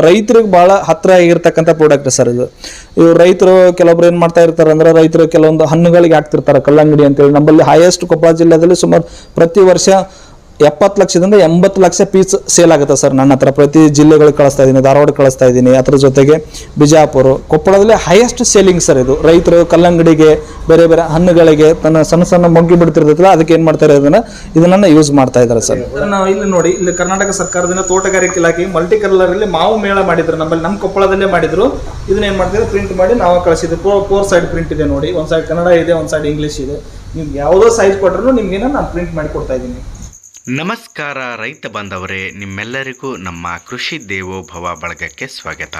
ರೈತರಿಗೆ ಭಾಳ ಹತ್ತಿರ ಆಗಿರ್ತಕ್ಕಂಥ ಪ್ರಾಡಕ್ಟ್ ಸರ್ ಇದು. ಇವ್ರು ರೈತರು ಕೆಲವೊಬ್ರು ಏನು ಮಾಡ್ತಾ ಇರ್ತಾರೆ ಅಂದ್ರೆ ರೈತರು ಕೆಲವೊಂದು ಹಣ್ಣುಗಳಿಗೆ ಹಾಕ್ತಿರ್ತಾರೆ ಕಲ್ಲಂಗಡಿ ಅಂತೇಳಿ. ನಮ್ಮಲ್ಲಿ ಹೈಯೆಸ್ಟ್ ಕೊಪ್ಪಳ ಜಿಲ್ಲೆಯಲ್ಲಿ ಸುಮಾರು ಪ್ರತಿ ವರ್ಷ ಎಪ್ಪತ್ತು ಲಕ್ಷದಿಂದ ಎಂಬತ್ತು ಲಕ್ಷ ಪೀಸ್ ಸೇಲ್ ಆಗುತ್ತೆ ಸರ್ ನನ್ನ ಹತ್ರ. ಪ್ರತಿ ಜಿಲ್ಲೆಗಳಿಗೆ ಕಳಿಸ್ತಾ ಇದ್ದೀನಿ, ಧಾರವಾಡ ಕಳಿಸ್ತಾ ಇದ್ದೀನಿ, ಅದ್ರ ಜೊತೆಗೆ ಬಿಜಾಪುರ. ಕೊಪ್ಪಳದಲ್ಲಿ ಹೈಯೆಸ್ಟ್ ಸೇಲಿಂಗ್ ಸರ್ ಇದು. ರೈತರು ಕಲ್ಲಂಗಡಿಗೆ, ಬೇರೆ ಬೇರೆ ಹಣ್ಣುಗಳಿಗೆ ತನ್ನ ಸಣ್ಣ ಸಣ್ಣ ಮೊಗ್ಗಿ ಬಿಡ್ತಿರ್ತೈತಲ್ಲ, ಅದಕ್ಕೆ ಏನು ಮಾಡ್ತಾರೆ ಅದನ್ನ ಇದನ್ನ ಯೂಸ್ ಮಾಡ್ತಾ ಇದ್ದಾರೆ ಸರ್, ನಾವು ಇಲ್ಲಿ ನೋಡಿ, ಇಲ್ಲಿ ಕರ್ನಾಟಕ ಸರ್ಕಾರದಿಂದ ತೋಟಗಾರಿಕೆ ಇಲಾಖೆ ಮಲ್ಟಿ ಕಲರ್ ಅಲ್ಲಿ ಮಾವು ಮೇಳ ಮಾಡಿದ್ರು. ನಮ್ಮಲ್ಲಿ ನಮ್ಮ ಕೊಪ್ಪಳದಲ್ಲೇ ಮಾಡಿದ್ರು. ಇದನ್ನ ಏನು ಮಾಡ್ತಾರೆ ಪ್ರಿಂಟ್ ಮಾಡಿ ನಾವು ಕಳಿಸಿದ್ವಿ ಫೋರ್ ಸೈಡ್ ಪ್ರಿಂಟ್ ಇದೆ ನೋಡಿ. ಒಂದು ಸೈಡ್ ಕನ್ನಡ ಇದೆ, ಒಂದು ಸೈಡ್ ಇಂಗ್ಲೀಷ್ ಇದೆ. ನಿಮ್ಗೆ ಯಾವುದೋ ಸೈಜ್ ಕೊಟ್ಟರು ನಿಮ್ಗೆ ನಾನು ಪ್ರಿಂಟ್ ಮಾಡಿ ಕೊಡ್ತಾ ಇದ್ದೀನಿ. ನಮಸ್ಕಾರ ರೈತ ಬಾಂಧವರೇ, ನಿಮ್ಮೆಲ್ಲರಿಗೂ ನಮ್ಮ ಕೃಷಿ ದೇವೋಭವ ಬಳಗಕ್ಕೆ ಸ್ವಾಗತ.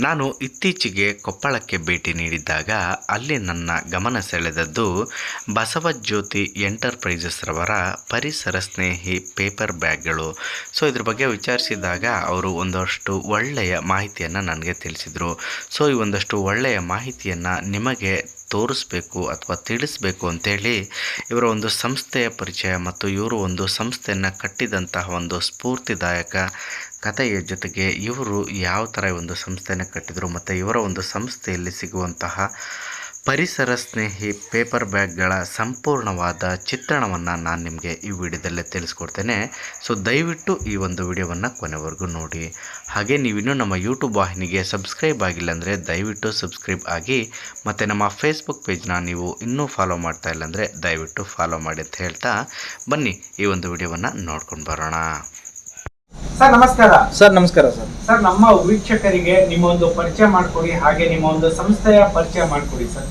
ನಾನು ಇತ್ತೀಚೆಗೆ ಕೊಪ್ಪಳಕ್ಕೆ ಭೇಟಿ ನೀಡಿದ್ದಾಗ ಅಲ್ಲಿ ನನ್ನ ಗಮನ ಸೆಳೆದದ್ದು ಬಸವಜ್ಯೋತಿ ಎಂಟರ್ಪ್ರೈಸಸ್ ರವರ ಪರಿಸರ ಸ್ನೇಹಿ ಪೇಪರ್ ಬ್ಯಾಗ್ಗಳು. ಸೊ, ಇದ್ರ ಬಗ್ಗೆ ವಿಚಾರಿಸಿದಾಗ ಅವರು ಒಂದಷ್ಟು ಒಳ್ಳೆಯ ಮಾಹಿತಿಯನ್ನು ನನಗೆ ತಿಳಿಸಿದರು. ಸೊ, ಈ ಒಂದಷ್ಟು ಒಳ್ಳೆಯ ಮಾಹಿತಿಯನ್ನು ನಿಮಗೆ ತೋರಿಸ್ಬೇಕು ಅಥವಾ ತಿಳಿಸ್ಬೇಕು ಅಂತೇಳಿ ಇವರ ಒಂದು ಸಂಸ್ಥೆಯ ಪರಿಚಯ ಮತ್ತು ಇವರು ಒಂದು ಸಂಸ್ಥೆಯನ್ನು ಕಟ್ಟಿದಂತಹ ಒಂದು ಸ್ಫೂರ್ತಿದಾಯಕ ಕಥೆಯ ಜೊತೆಗೆ ಇವರು ಯಾವ ಥರ ಒಂದು ಸಂಸ್ಥೆಯನ್ನು ಕಟ್ಟಿದರು ಮತ್ತು ಇವರ ಒಂದು ಸಂಸ್ಥೆಯಲ್ಲಿ ಸಿಗುವಂತಹ ಪರಿಸರ ಸ್ನೇಹಿ ಪೇಪರ್ ಬ್ಯಾಗ್ಗಳ ಸಂಪೂರ್ಣವಾದ ಚಿತ್ರಣವನ್ನು ನಾನು ನಿಮಗೆ ಈ ವಿಡಿಯೋದಲ್ಲೇ ತಿಳಿಸ್ಕೊಡ್ತೇನೆ. ಸೊ ದಯವಿಟ್ಟು ಈ ಒಂದು ವಿಡಿಯೋವನ್ನು ಕೊನೆವರೆಗೂ ನೋಡಿ. ಹಾಗೆ ನೀವಿನ್ನೂ ನಮ್ಮ ಯೂಟ್ಯೂಬ್ ವಾಹಿನಿಗೆ ಸಬ್ಸ್ಕ್ರೈಬ್ ಆಗಿಲ್ಲ ಅಂದರೆ ದಯವಿಟ್ಟು ಸಬ್ಸ್ಕ್ರೈಬ್ ಆಗಿ, ಮತ್ತು ನಮ್ಮ ಫೇಸ್ಬುಕ್ ಪೇಜ್ನ ನೀವು ಇನ್ನೂ ಫಾಲೋ ಮಾಡ್ತಾ ಇಲ್ಲ ಅಂದರೆ ದಯವಿಟ್ಟು ಫಾಲೋ ಮಾಡಿ ಅಂತ ಹೇಳ್ತಾ ಬನ್ನಿ ಈ ಒಂದು ವಿಡಿಯೋವನ್ನು ನೋಡ್ಕೊಂಡು ಬರೋಣ. ಸರ್ ನಮಸ್ಕಾರ. ಸರ್ ನಮಸ್ಕಾರ ಸರ್. ಸರ್ ನಮ್ಮ ವೀಕ್ಷಕರಿಗೆ ನಿಮ್ಮ ಒಂದು ಪರಿಚಯ ಮಾಡಿಕೊಡಿ ಹಾಗೆ ನಿಮ್ಮ ಒಂದು ಸಂಸ್ಥೆಯ ಪರಿಚಯ ಮಾಡಿಕೊಡಿ ಸರ್.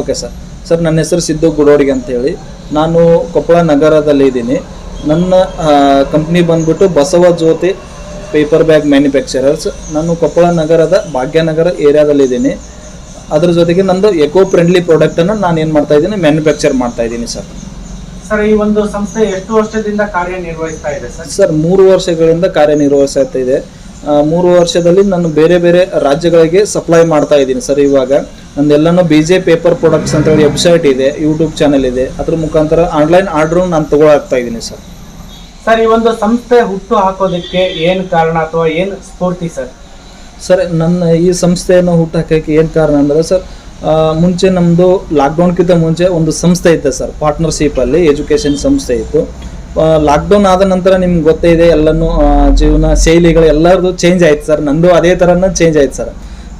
Okay sir. ಸರ್ ನನ್ನ ಹೆಸರು ಸಿದ್ದು ಗುಡೋಡಿಗೆ ಅಂತೇಳಿ. ನಾನು ಕೊಪ್ಪಳ ನಗರದಲ್ಲಿ ಇದ್ದೀನಿ. ನನ್ನ ಕಂಪ್ನಿ ಬಂದ್ಬಿಟ್ಟು Basava Jyoti paper bag manufacturers ನಾನು ಕೊಪ್ಪಳ ನಗರದ ಭಾಗ್ಯನಗರ ಏರಿಯಾದಲ್ಲಿ ಇದ್ದೀನಿ. ಅದ್ರ ಜೊತೆಗೆ ನಂದು ಎಕೋ ಫ್ರೆಂಡ್ಲಿ ಪ್ರಾಡಕ್ಟನ್ನು ನಾನು ಏನು ಮಾಡ್ತಾ ಇದ್ದೀನಿ ಮ್ಯಾನುಫ್ಯಾಕ್ಚರ್ ಮಾಡ್ತಾ ಇದ್ದೀನಿ ಸರ್. ಸರ್ ಈ ಒಂದು ಸಂಸ್ಥೆ ಎಷ್ಟು ವರ್ಷದಿಂದ ಕಾರ್ಯನಿರ್ವಹಿಸ್ತಾ ಇದೆ ಸರ್? ಸರ್ ಮೂರು ವರ್ಷಗಳಿಂದ ಕಾರ್ಯನಿರ್ವಹಿಸ್ತಾ ಇದೆ. ಮೂರು ವರ್ಷದಲ್ಲಿ ನಾನು ಬೇರೆ ಬೇರೆ ರಾಜ್ಯಗಳಿಗೆ ಸಪ್ಲೈ ಮಾಡ್ತಾ ಇದ್ದೀನಿ ಸರ್ ಇವಾಗ. ನಂದೆಲ್ಲನೂ ಬಿ ಜೆ ಪೇಪರ್ ಪ್ರಾಡಕ್ಟ್ಸ್ ಅಂತ ಹೇಳಿ ವೆಬ್ಸೈಟ್ ಇದೆ ಯೂಟ್ಯೂಬ್ ಚಾನಲ್ ಇದೆ. ಅದ್ರ ಮುಖಾಂತರ ಆನ್ಲೈನ್ ಆರ್ಡ್ರು ನಾನು ತಗೊಳಾಗ್ತಾ ಇದ್ದೀನಿ ಸರ್. ಸರ್ ಈ ಒಂದು ಸಂಸ್ಥೆ ಹುಟ್ಟು ಹಾಕೋದಕ್ಕೆ ಏನು ಕಾರಣ ಅಥವಾ ಏನು ಸ್ಫೂರ್ತಿ ಸರ್? ಸರ್ ನನ್ನ ಈ ಸಂಸ್ಥೆಯನ್ನು ಹುಟ್ಟಾಕಕ್ಕೆ ಏನು ಕಾರಣ ಅಂದರೆ ಸರ್ ಮುಂಚೆ ನಮ್ಮದು ಲಾಕ್ಡೌನ್ಗಿಂತ ಮುಂಚೆ ಒಂದು ಸಂಸ್ಥೆ ಇತ್ತು ಸರ್ ಪಾರ್ಟ್ನರ್ಶಿಪ್ಪಲ್ಲಿ ಎಜುಕೇಷನ್ ಸಂಸ್ಥೆ ಇತ್ತು. ಲಾಕ್ಡೌನ್ ಆದ ನಂತರ ನಿಮ್ಗೆ ಗೊತ್ತೇ ಇದೆ, ಎಲ್ಲನೂ ಜೀವನ ಶೈಲಿಗಳು ಎಲ್ಲರದು ಚೇಂಜ್ ಆಯ್ತು ಸರ್. ನಂದು ಅದೇ ಥರನೇ ಚೇಂಜ್ ಆಯ್ತು ಸರ್.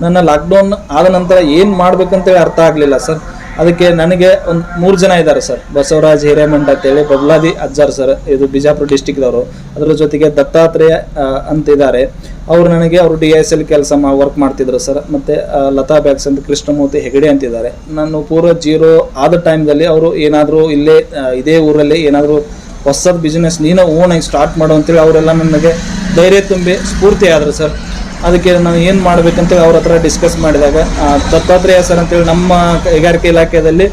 ನನ್ನ ಲಾಕ್ಡೌನ್ ಆದ ನಂತರ ಏನು ಮಾಡ್ಬೇಕಂತೇಳಿ ಅರ್ಥ ಆಗಲಿಲ್ಲ ಸರ್. ಅದಕ್ಕೆ ನನಗೆ ಒಂದು ಮೂರು ಜನ ಇದ್ದಾರೆ ಸರ್. ಬಸವರಾಜ್ ಹಿರೇಮಂಡ ಅಂತೇಳಿ ಬಬ್ಲಾದಿ ಅಜ್ಜಾರ್ ಸರ್, ಇದು ಬಿಜಾಪುರ ಡಿಸ್ಟಿಕ್ದವರು ಅದರ ಜೊತೆಗೆ ದತ್ತಾತ್ರೇಯ ಅಂತಿದ್ದಾರೆ ಅವರು ನನಗೆ ಅವರು ಡಿ ಎಸ್ ಎಲ್ ಕೆಲಸ ಮಾ ವರ್ಕ್ ಮಾಡ್ತಿದ್ರು ಸರ್. ಮತ್ತು ಲತಾ ಬ್ಯಾಗ್ಸ್ ಅಂತ ಕೃಷ್ಣಮೂರ್ತಿ ಹೆಗಡೆ ಅಂತಿದ್ದಾರೆ ನಾನು ಪೂರ್ವ ಜೀರೋ ಆದ ಟೈಮ್ದಲ್ಲಿ ಅವರು ಏನಾದರೂ ಇಲ್ಲೇ ಇದೇ ಊರಲ್ಲಿ ಏನಾದರೂ ಹೊಸದು ಬಿಸ್ನೆಸ್ ನೀನು ಓನಾಗಿ ಸ್ಟಾರ್ಟ್ ಮಾಡು ಅಂತೇಳಿ ಅವರೆಲ್ಲ ನನಗೆ ಧೈರ್ಯ ತುಂಬಿ ಸ್ಫೂರ್ತಿ ಆದರು ಸರ್. ಅದಕ್ಕೆ ನಾನು ಏನು ಮಾಡ್ಬೇಕಂತೇಳಿ ಅವ್ರ ಹತ್ರ ಡಿಸ್ಕಸ್ ಮಾಡಿದಾಗ ದತ್ತಾತ್ರೇಯ ಸರ್ ಅಂತೇಳಿ ನಮ್ಮ ಕೈಗಾರಿಕೆ ಇಲಾಖೆಯಲ್ಲಿ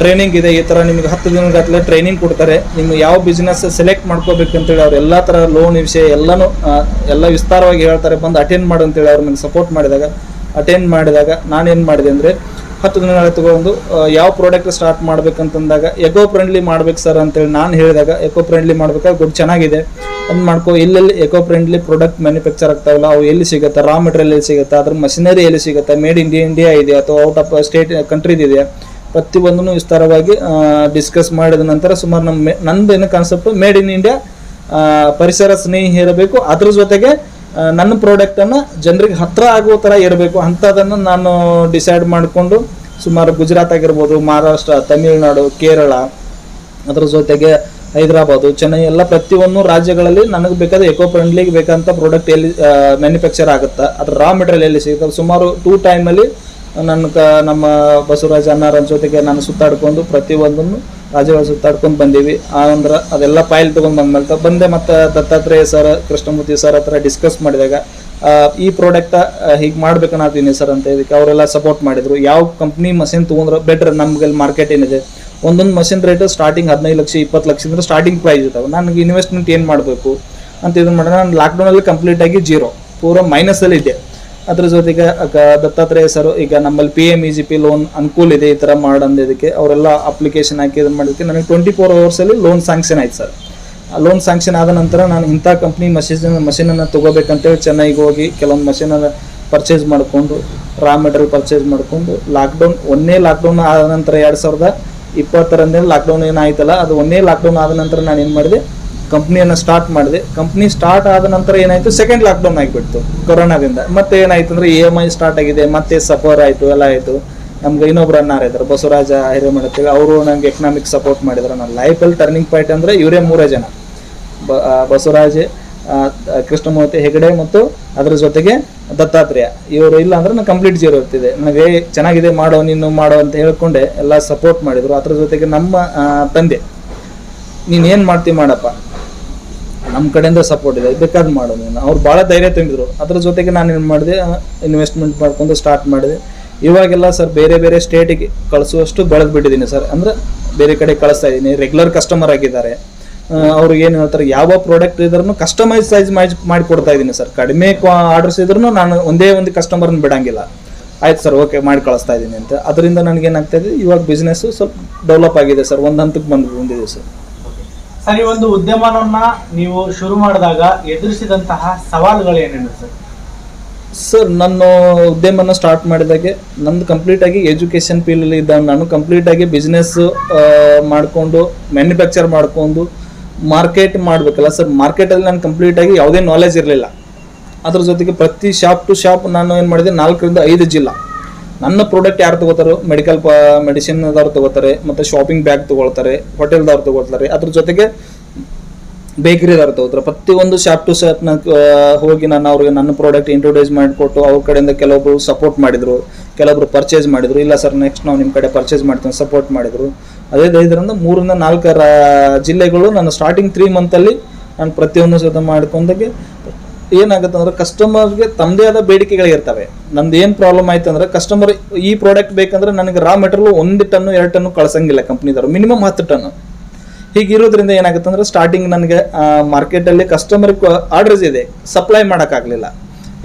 ಟ್ರೈನಿಂಗ್ ಇದೆ. ಈ ಥರ ನಿಮಗೆ ಹತ್ತು ದಿನಗಟ್ಟಲೆ ಟ್ರೈನಿಂಗ್ ಕೊಡ್ತಾರೆ. ನಿಮ್ಗೆ ಯಾವ ಬಿಸ್ನೆಸ್ ಸೆಲೆಕ್ಟ್ ಮಾಡ್ಕೋಬೇಕಂತೇಳಿ ಅವ್ರು ಎಲ್ಲ ಥರ ಲೋನ್ ವಿಷಯ ಎಲ್ಲನೂ ಎಲ್ಲ ವಿಸ್ತಾರವಾಗಿ ಹೇಳ್ತಾರೆ. ಬಂದು ಅಟೆಂಡ್ ಮಾಡು ಅಂತೇಳಿ ಅವ್ರು ನನಗೆ ಸಪೋರ್ಟ್ ಮಾಡಿದಾಗ ಅಟೆಂಡ್ ಮಾಡಿದಾಗ ನಾನೇನು ಮಾಡಿದೆ ಅಂದರೆ ಹತ್ತು ದಿನಗಳ ತಗೊಂಡು ಯಾವ ಪ್ರಾಡಕ್ಟ್ ಸ್ಟಾರ್ಟ್ ಮಾಡ್ಬೇಕಂತಂದಾಗ ಎಕೋ ಫ್ರೆಂಡ್ಲಿ ಮಾಡ್ಬೇಕು ಸರ್ ಅಂತೇಳಿ ನಾನು ಹೇಳಿದಾಗ ಎಕೋ ಫ್ರೆಂಡ್ಲಿ ಮಾಡ್ಬೇಕಾದ್ರೆ ಗುಡ್ ಚೆನ್ನಾಗಿದೆ. ಅಂತ ಮಾಡ್ಕೋ ಎಲ್ಲೆಲ್ಲಿ ಎಕೋ ಫ್ರೆಂಡ್ಲಿ ಪ್ರಾಡಕ್ಟ್ ಮ್ಯಾನುಫ್ಯಾಕ್ಚರ್ ಆಗ್ತಾವಲ್ಲ, ಅವು ಎಲ್ಲಿ ಸಿಗುತ್ತೆ? ರಾ ಮೆಟೀರಿಯಲ್ ಎಲ್ಲಿ ಸಿಗುತ್ತೆ? ಅದ್ರ ಮಷಿನರಿ ಎಲ್ಲಿ ಸಿಗುತ್ತೆ? ಮೇಡ್ ಇಂಡಿಯಾ ಇಂಡಿಯಾ ಇದೆ ಅಥವಾ ಔಟ್ ಆಫ್ ಸ್ಟೇಟ್ ಕಂಟ್ರಿದಿದೆ ಪ್ರತಿಯೊಂದನ್ನು ವಿಸ್ತಾರವಾಗಿ ಡಿಸ್ಕಸ್ ಮಾಡಿದ ನಂತರ ಸುಮಾರು ನಮ್ಮ ನಂದು ಏನು ಕಾನ್ಸೆಪ್ಟ್ ಮೇಡ್ ಇನ್ ಇಂಡಿಯಾ ಪರಿಸರ ಸ್ನೇಹಿ ಇರಬೇಕು ಅದ್ರ ಜೊತೆಗೆ ನನ್ನ ಪ್ರಾಡಕ್ಟನ್ನು ಜನರಿಗೆ ಹತ್ತಿರ ಆಗುವ ಥರ ಇರಬೇಕು. ಅಂಥದ್ದನ್ನು ನಾನು ಡಿಸೈಡ್ ಮಾಡಿಕೊಂಡು ಸುಮಾರು ಗುಜರಾತ್ ಆಗಿರ್ಬೋದು, ಮಹಾರಾಷ್ಟ್ರ, ತಮಿಳುನಾಡು, ಕೇರಳ, ಅದರ ಜೊತೆಗೆ ಹೈದರಾಬಾದು, ಚೆನ್ನೈ ಎಲ್ಲ ಪ್ರತಿಯೊಂದು ರಾಜ್ಯಗಳಲ್ಲಿ ನನಗೆ ಬೇಕಾದ ಎಕೋ ಫ್ರೆಂಡ್ಲಿಗೆ ಬೇಕಂತ ಪ್ರಾಡಕ್ಟ್ ಎಲ್ಲಿ ಮ್ಯಾನುಫ್ಯಾಕ್ಚರ್ ಆಗುತ್ತೆ. ಅದರ ರಾ ಮೆಟೀರಿಯಲ್ ಎಲ್ಲಿ ಸಿಗುತ್ತೆ? ಸುಮಾರು ಟೂ ಟೈಮಲ್ಲಿ ನನ್ನ ಕ, ನಮ್ಮ ಬಸವರಾಜ್ ಅನ್ನಾರ ಜೊತೆಗೆ ನಾನು ಸುತ್ತಾಡ್ಕೊಂಡು ಪ್ರತಿಯೊಂದನ್ನು ರಾಜ್ಯಗಳು ಸುತ್ತಾಡ್ಕೊಂಡು ಬಂದೀವಿ. ಅಂದ್ರೆ ಅದೆಲ್ಲ ಫೈಲ್ ತೊಗೊಂಡು ಬಂದ್ಮೇಲೆ ಬಂದೆ ಮತ್ತು ದತ್ತಾತ್ರೇಯ ಸರ್, ಕೃಷ್ಣಮೂರ್ತಿ ಸರ್ ಹತ್ರ ಡಿಸ್ಕಸ್ ಮಾಡಿದಾಗ ಈ ಪ್ರಾಡಕ್ಟ್ ಹೀಗೆ ಮಾಡ್ಬೇಕನ್ನತೀನಿ ಸರ್ ಅಂತ ಇದಕ್ಕೆ ಅವರೆಲ್ಲ ಸಪೋರ್ಟ್ ಮಾಡಿದ್ರು. ಯಾವ ಕಂಪ್ನಿ ಮಷಿನ್ ತೊಗೊಂಡ್ರೆ ಬೆಟ್ರ್ ನಮ್ಗೆ ಮಾರ್ಕೆಟ್ ಏನಿದೆ? ಒಂದೊಂದು ಮಷಿನ್ ರೇಟ್ ಸ್ಟಾರ್ಟಿಂಗ್ ಹದಿನೈದು ಲಕ್ಷ, ಇಪ್ಪತ್ತು ಲಕ್ಷದಿಂದ ಸ್ಟಾರ್ಟಿಂಗ್ ಪ್ರೈಸ್ ಇದ್ದಾವೆ ನನಗೆ ಇನ್ವೆಸ್ಟ್ಮೆಂಟ್ ಏನು ಮಾಡಬೇಕು? ಅಂತ ಇದನ್ನ ಮಾಡಿದ್ರೆ ನಾನು ಲಾಕ್ಡೌನಲ್ಲಿ ಕಂಪ್ಲೀಟ್ ಆಗಿ ಜೀರೋ ಪೂರ ಮೈನಸಲ್ಲಿ ಇದೆ ಅದ್ರ ಜೊತೆಗೆ ದತ್ತಾತ್ರೇಯ ಸರ್ ಈಗ ನಮ್ಮಲ್ಲಿ P M E G P loan ಅನುಕೂಲ ಇದೆ ಈ ಥರ ಮಾಡಂದಿದ್ದಕ್ಕೆ, ಅವರೆಲ್ಲ ಅಪ್ಲಿಕೇಶನ್ ಹಾಕಿ ಇದನ್ನು ಮಾಡೋದಕ್ಕೆ ನನಗೆ ಟ್ವೆಂಟಿ ಫೋರ್ ಅವರ್ಸಲ್ಲಿ ಲೋನ್ ಸ್ಯಾಂಕ್ಷನ್ ಆಯ್ತು ಸರ್ ಲೋನ್ ಸ್ಯಾಂಕ್ಷನ್ ಆದ ನಂತರ ನಾನು ಇಂಥ ಕಂಪ್ನಿ ಮಷೀನ್ ಮಷೀನನ್ನು ತೊಗೋಬೇಕಂತೇಳಿ ಚೆನ್ನೈಗೆ ಹೋಗಿ ಕೆಲವೊಂದು ಮಷೀನನ್ನು ಪರ್ಚೇಸ್ ಮಾಡಿಕೊಂಡು ರಾ ಮೆಟೀರಿಯಲ್ ಪರ್ಚೇಸ್ ಮಾಡಿಕೊಂಡು ಲಾಕ್ಡೌನ್ ಒಂದೇ ಲಾಕ್ಡೌನ್ ಆದ ನಂತರ ಎರಡು ಸಾವಿರದ ಇಪ್ಪತ್ತರಂದೇ ಲಾಕ್ಡೌನ್ ಏನಾಯ್ತಲ್ಲ, ಅದು ಒಂದೇ ಲಾಕ್ಡೌನ್ ಆದ ನಂತರ ನಾನು ಏನು ಮಾಡಿದೆ ಕಂಪ್ನಿಯನ್ನು ಸ್ಟಾರ್ಟ್ ಮಾಡಿದೆ. ಕಂಪ್ನಿ ಸ್ಟಾರ್ಟ್ ಆದ ನಂತರ ಏನಾಯಿತು? ಸೆಕೆಂಡ್ ಲಾಕ್ಡೌನ್ ಆಗಿಬಿಡ್ತು ಕೊರೋನಾದಿಂದ. ಮತ್ತೆ ಏನಾಯ್ತು ಅಂದರೆ ಇ ಎಂ ಐ ಸ್ಟಾರ್ಟ್ ಆಗಿದೆ. ಮತ್ತೆ ಸಫರ್ ಆಯಿತು ಎಲ್ಲ ಆಯಿತು. ನಮ್ಗೆ ಇನ್ನೊಬ್ರು ಅನ್ನಾರ ಇದ್ದಾರೆ. ಬಸವರಾಜ ಹಿರೇಮಠತ್ತೇಳಿ ಅವರು ನಂಗೆ ಎಕನಾಮಿಕ್ ಸಪೋರ್ಟ್ ಮಾಡಿದ್ರು. ನನ್ನ ಲೈಫಲ್ಲಿ ಟರ್ನಿಂಗ್ ಪಾಯಿಂಟ್ ಅಂದರೆ ಇವರೇ ಮೂರೇ ಜನ. ಬ ಬಸವರಾಜ್ ಕೃಷ್ಣಮೂರ್ತಿ ಹೆಗಡೆ ಮತ್ತು ಅದರ ಜೊತೆಗೆ ದತ್ತಾತ್ರೇಯ. ಇವರು ಇಲ್ಲ ಅಂದ್ರೆ ನಾನು ಕಂಪ್ಲೀಟ್ ಜೀರೋ ಇರ್ತಿದೆ ನನಗೆ "ಏ, ಚೆನ್ನಾಗಿದೆ ಮಾಡೋ ನೀನು ಮಾಡೋ ಅಂತ ಹೇಳ್ಕೊಂಡೆ. ಎಲ್ಲ ಸಪೋರ್ಟ್ ಮಾಡಿದ್ರು. ಅದ್ರ ಜೊತೆಗೆ ನಮ್ಮ ತಂದೆ ನೀನು ಏನು ಮಾಡ್ತಿ ಮಾಡಪ್ಪ? ನಮ್ಮ ಕಡೆಯಿಂದ ಸಪೋರ್ಟ್ ಇದೆ. ಬೇಕಾದ್ ಮಾಡು ನೀನು. ಅವ್ರು ಭಾಳ ಧೈರ್ಯ ತುಂಬಿದ್ರು. ಅದ್ರ ಜೊತೆಗೆ ನಾನು ಏನು ಮಾಡಿದೆ ಇನ್ವೆಸ್ಟ್ಮೆಂಟ್ ಮಾಡ್ಕೊಂಡು ಸ್ಟಾರ್ಟ್ ಮಾಡಿದೆ. ಇವಾಗೆಲ್ಲ ಸರ್ ಬೇರೆ ಬೇರೆ ಸ್ಟೇಟಿಗೆ ಕಳಿಸುವಷ್ಟು ಬೆಳೆದು ಬಿಟ್ಟಿದ್ದೀನಿ ಸರ್ ಅಂದ್ರೆ ಬೇರೆ ಕಡೆ ಕಳಿಸ್ತಾ ಇದ್ದೀನಿ ರೆಗ್ಯುಲರ್ ಕಸ್ಟಮರ್ ಆಗಿದ್ದಾರೆ. ಅವ್ರಿಗೆ ಏನು ಹೇಳ್ತಾರೆ, ಯಾವ ಪ್ರಾಡಕ್ಟ್ ಇದ್ರೂ ಕಸ್ಟಮೈಸ್ ಸೈಜ್ ಮಾಡಿ ಮಾಡಿಕೊಡ್ತಾ ಇದ್ದೀನಿ ಸರ್ ಕಡಿಮೆ ಆರ್ಡರ್ಸ್ ಇದ್ರೂ ನಾನು ಒಂದೇ ಒಂದು ಕಸ್ಟಮರ್ನ ಬಿಡಂಗಿಲ್ಲ. ಆಯ್ತು ಸರ್ ಓಕೆ ಮಾಡಿ ಕಳಿಸ್ತಾ ಇದ್ದೀನಿ ಅಂತ. ಅದರಿಂದ ನನಗೆ ಏನಾಗ್ತಾ ಇದೆ, ಇವಾಗ ಬಿಸ್ನೆಸ್ಸು ಸ್ವಲ್ಪ ಡೆವಲಪ್ ಆಗಿದೆ ಸರ್ ಒಂದು ಹಂತಕ್ಕೆ ಬಂದು ಬಂದಿದೆ ಸರ್ ಸರ್ ಈ ಒಂದು ಉದ್ಯಮವನ್ನ ನೀವು ಶುರು ಮಾಡಿದಾಗ ಎದುರಿಸಿದಂತಹ ಸವಾಲುಗಳೇನೇನು ಸರ್ ಸರ್ ನಾನು ಉದ್ಯಮನ ಸ್ಟಾರ್ಟ್ ಮಾಡಿದಾಗೆ ನಂದು ಕಂಪ್ಲೀಟಾಗಿ ಎಜುಕೇಷನ್ ಫೀಲ್ಡಲ್ಲಿ ಇದ್ದ ನಾನು ಕಂಪ್ಲೀಟಾಗಿ ಬಿಸ್ನೆಸ್ ಮಾಡಿಕೊಂಡು ಮ್ಯಾನುಫ್ಯಾಕ್ಚರ್ ಮಾಡಿಕೊಂಡು ಮಾರ್ಕೆಟ್ ಮಾಡಬೇಕಲ್ಲ ಸರ್ ಮಾರ್ಕೆಟಲ್ಲಿ ನಾನು ಕಂಪ್ಲೀಟಾಗಿ ಯಾವುದೇ ನಾಲೆಜ್ ಇರಲಿಲ್ಲ. ಅದ್ರ ಜೊತೆಗೆ ಪ್ರತಿ ಶಾಪ್ ಟು ಶಾಪ್ ನಾನು ಏನು ಮಾಡಿದೆ, ನಾಲ್ಕರಿಂದ ಐದು ಜಿಲ್ಲಾ. ನನ್ನ ಪ್ರಾಡಕ್ಟ್ ಯಾರು ತಗೋತಾರೋ? ಮೆಡಿಕಲ್ ಪ ಮೆಡಿಸಿನ್ದವ್ರು ತಗೋತಾರೆ, ಮತ್ತು ಶಾಪಿಂಗ್ ಬ್ಯಾಗ್ ತಗೊಳ್ತಾರೆ ಹೋಟೆಲ್ದವ್ರು ತಗೋತಾರೆ ಅದ್ರ ಜೊತೆಗೆ ಬೇಕರಿದವ್ರು ತಗೋತಾರೆ. ಪ್ರತಿಯೊಂದು ಶಾಪ್ ಟು ಶಾಪ್ನ ಹೋಗಿ ನಾನು ಅವ್ರಿಗೆ ನನ್ನ ಪ್ರಾಡಕ್ಟ್ ಇಂಟ್ರೊಡ್ಯೂಸ್ ಮಾಡಿಕೊಟ್ಟು ಅವ್ರ ಕಡೆಯಿಂದ ಕೆಲವೊಬ್ರು ಸಪೋರ್ಟ್ ಮಾಡಿದ್ರು. ಕೆಲವೊಬ್ರು ಪರ್ಚೇಸ್ ಮಾಡಿದ್ರು. ಇಲ್ಲ ಸರ್ ನೆಕ್ಸ್ಟ್ ನಾವು ನಿಮ್ಮ ಕಡೆ ಪರ್ಚೇಸ್ ಮಾಡ್ತೀವಿ ಸಪೋರ್ಟ್ ಮಾಡಿದ್ರು. ಅದೇ ಇದರಿಂದ ಮೂರರಿಂದ ನಾಲ್ಕರ ಜಿಲ್ಲೆಗಳು ನಾನು ಸ್ಟಾರ್ಟಿಂಗ್ ತ್ರೀ ಮಂತಲ್ಲಿ ನಾನು ಪ್ರತಿಯೊಂದು ಸತ ಮಾಡ್ಕೊಂಡಾಗೆ ಏನಾಗುತ್ತೆ ಅಂದ್ರೆ ಕಸ್ಟಮರ್ಗೆ ತಮ್ಮದೇ ಆದ ಬೇಡಿಕೆಗಳಿರ್ತವೆ ನಂದು ಏನು ಪ್ರಾಬ್ಲಮ್ ಆಯ್ತು ಅಂದ್ರೆ ಕಸ್ಟಮರ್ ಈ ಪ್ರಾಡಕ್ಟ್ ಬೇಕಂದ್ರೆ ನನಗೆ ರಾ ಮೆಟೀರಿಯಲ್ ಒಂದು ಟನ್ನು ಎರಡು ಟನ್ನು ಕಳ್ಸಂಗಿಲ್ಲ ಕಂಪ್ನಿದವರು ಮಿನಿಮಮ್ ಹತ್ತು ಟನ್ನು ಹೀಗಿರೋದ್ರಿಂದ ಏನಾಗುತ್ತೆ ಅಂದ್ರೆ ಸ್ಟಾರ್ಟಿಂಗ್ ನನಗೆ ಮಾರ್ಕೆಟಲ್ಲಿ ಕಸ್ಟಮರ್ ಆರ್ಡರ್ಸ್ ಇದೆ. ಸಪ್ಲೈ ಮಾಡೋಕ್ಕಾಗಲಿಲ್ಲ.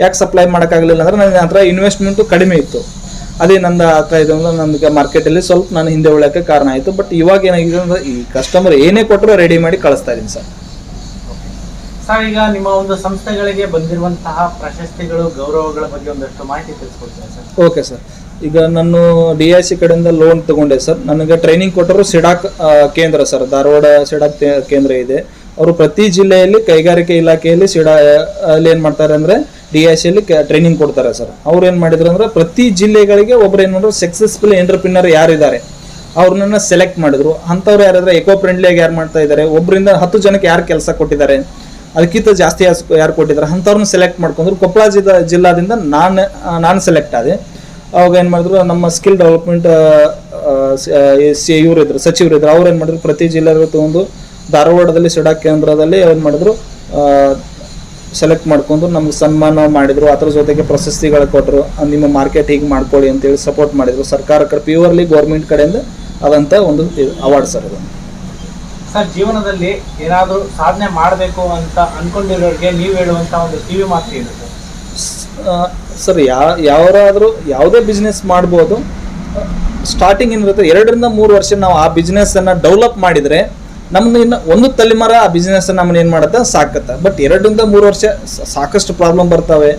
ಯಾಕೆ ಸಪ್ಲೈ ಮಾಡೋಕ್ಕಾಗಲಿಲ್ಲ ಅಂದ್ರೆ ನನ್ನ ಹತ್ರ ಇನ್ವೆಸ್ಟ್ಮೆಂಟು ಕಡಿಮೆ ಇತ್ತು. ಅದೇ ನಂದು ಹತ್ರ ಇದೆ ಅಂದ್ರೆ ನನಗೆ ಮಾರ್ಕೆಟಲ್ಲಿ ಸ್ವಲ್ಪ ನಾನು ಹಿಂದೆ ಉಳಿಯೋಕ್ಕೆ ಕಾರಣ ಆಯಿತು. ಬಟ್ ಇವಾಗ ಏನಾಗಿದೆ ಅಂದ್ರೆ ಈ ಕಸ್ಟಮರ್ ಏನೇ ಕೊಟ್ಟರು ರೆಡಿ ಮಾಡಿ ಕಳಿಸ್ತಾ ಇದ್ದೀನಿ ಸರ್. ಸರ್ ಈಗ ನಿಮ್ಮ ಒಂದು ಸಂಸ್ಥೆಗಳಿಗೆ ಬಂದಿರುವಂತಹ ಪ್ರಶಸ್ತಿಗಳು, ಗೌರವಗಳ ಬಗ್ಗೆ ಒಂದಷ್ಟು ಮಾಹಿತಿ ತಿಳಿಸ್ಕೊಡ್ತೀನಿ ಸರ್. Okay sir. ಈಗ ನಾನು ಡಿ ಐ ಸಿ ಕಡೆಯಿಂದ ಲೋನ್ ತಗೊಂಡೆ ಸರ್. ನನಗೆ ಟ್ರೈನಿಂಗ್ ಕೊಟ್ಟರು ಸಿಡಾಕ್ ಕೇಂದ್ರ ಸರ್. ಧಾರವಾಡ ಸಿಡಾಕ್ ಕೇಂದ್ರ ಇದೆ. ಅವರು ಪ್ರತಿ ಜಿಲ್ಲೆಯಲ್ಲಿ ಕೈಗಾರಿಕೆ ಇಲಾಖೆಯಲ್ಲಿ ಸಿಡಾ, ಅಲ್ಲಿ ಏನು ಮಾಡ್ತಾರೆ ಅಂದರೆ ಡಿ ಐ ಸಿಯಲ್ಲಿ ಟ್ರೈನಿಂಗ್ ಕೊಡ್ತಾರೆ ಸರ್. ಅವ್ರು ಏನು ಮಾಡಿದ್ರು ಅಂದ್ರೆ ಪ್ರತಿ ಜಿಲ್ಲೆಗಳಿಗೆ ಒಬ್ರು ಏನು ಮಾಡಿದ್ರು ಸಕ್ಸಸ್ಫುಲ್ ಎಂಟರ್ಪ್ರಿನರ್ ಯಾರಿದ್ದಾರೆ, ಅವ್ರನ್ನ ಸೆಲೆಕ್ಟ್ ಮಾಡಿದ್ರು. ಅಂಥವ್ರು ಯಾರಾದ್ರೆ ಎಕೋ ಫ್ರೆಂಡ್ಲಿಯಾಗಿ ಯಾರು ಮಾಡ್ತಾ ಇದ್ದಾರೆ ಒಬ್ಬರಿಂದ ಹತ್ತು ಜನಕ್ಕೆ ಯಾರು ಕೆಲಸ ಕೊಟ್ಟಿದ್ದಾರೆ ಅದಕ್ಕಿಂತ ಜಾಸ್ತಿ ಯಾರು ಕೊಟ್ಟಿದ್ದಾರೆ? ಅಂಥವ್ರನ್ನ ಸೆಲೆಕ್ಟ್ ಮಾಡ್ಕೊಂಡ್ರು ಕೊಪ್ಪಳ ಜಿಲ್ಲಾ ಜಿಲ್ಲಾದಿಂದ ನಾನು ನಾನು ಸೆಲೆಕ್ಟ್ ಆದೆ. ಅವಾಗ ಏನು ಮಾಡಿದ್ರು, ನಮ್ಮ ಸ್ಕಿಲ್ ಡೆವಲಪ್ಮೆಂಟ್ ಇವರು ಇದ್ರು, ಸಚಿವರು ಇದ್ರು. ಅವ್ರು ಏನು ಮಾಡಿದ್ರು, ಪ್ರತಿ ಜಿಲ್ಲೆಗೂ ತಗೊಂಡು ಧಾರವಾಡದಲ್ಲಿ ಸಿಡಾ ಕೇಂದ್ರದಲ್ಲಿ ಏನು ಮಾಡಿದ್ರು ಸೆಲೆಕ್ಟ್ ಮಾಡ್ಕೊಂಡು ನಮ್ಗೆ ಸನ್ಮಾನ ಮಾಡಿದ್ರು. ಅದ್ರ ಜೊತೆಗೆ ಪ್ರಶಸ್ತಿಗಳು ಕೊಟ್ಟರು ನಿಮ್ಮ ಮಾರ್ಕೆಟ್ ಹೀಗೆ ಮಾಡ್ಕೊಳ್ಳಿ ಅಂತೇಳಿ ಸಪೋರ್ಟ್ ಮಾಡಿದ್ರು. ಸರ್ಕಾರ ಪ್ಯೂರ್ಲಿ ಗೌರ್ಮೆಂಟ್ ಕಡೆಯಿಂದ ಆದಂಥ ಒಂದು ಅವಾರ್ಡ್ ಸರ್ ಅದು ಸರ್, ಜೀವನದಲ್ಲಿ ಏನಾದರೂ ಸಾಧನೆ ಮಾಡಬೇಕು ಅಂತ ಅನ್ಕೊಂಡಿರೋರಿಗೆ ನೀವು ಹೇಳುವಂತ ಒಂದು ಕಿವಿ ಮಾತು ಏನು ಸರ್? ಸರ್, ಯಾ ಯಾರಾದರೂ ಯಾವುದೇ ಬಿಸ್ನೆಸ್ ಮಾಡ್ಬೋದು. ಸ್ಟಾರ್ಟಿಂಗ್ ಏನಿರುತ್ತೆ ಎರಡರಿಂದ ಮೂರು ವರ್ಷ ನಾವು ಆ ಬಿಸ್ನೆಸ್ಸನ್ನು ಡೆವಲಪ್ ಮಾಡಿದರೆ ನಮ್ಮನ್ನು ಇನ್ನು ಒಂದು ತಲೆಮಾರ ಆ ಬಿಸ್ನೆಸ್ಸನ್ನು ನಮ್ಮನ್ನ ಏನು ಮಾಡುತ್ತೆ? ಸಾಕತ್ತೆ. ಬಟ್ ಎರಡರಿಂದ ಮೂರು ವರ್ಷ ಸಾಕಷ್ಟು ಪ್ರಾಬ್ಲಮ್ ಬರ್ತವೆ.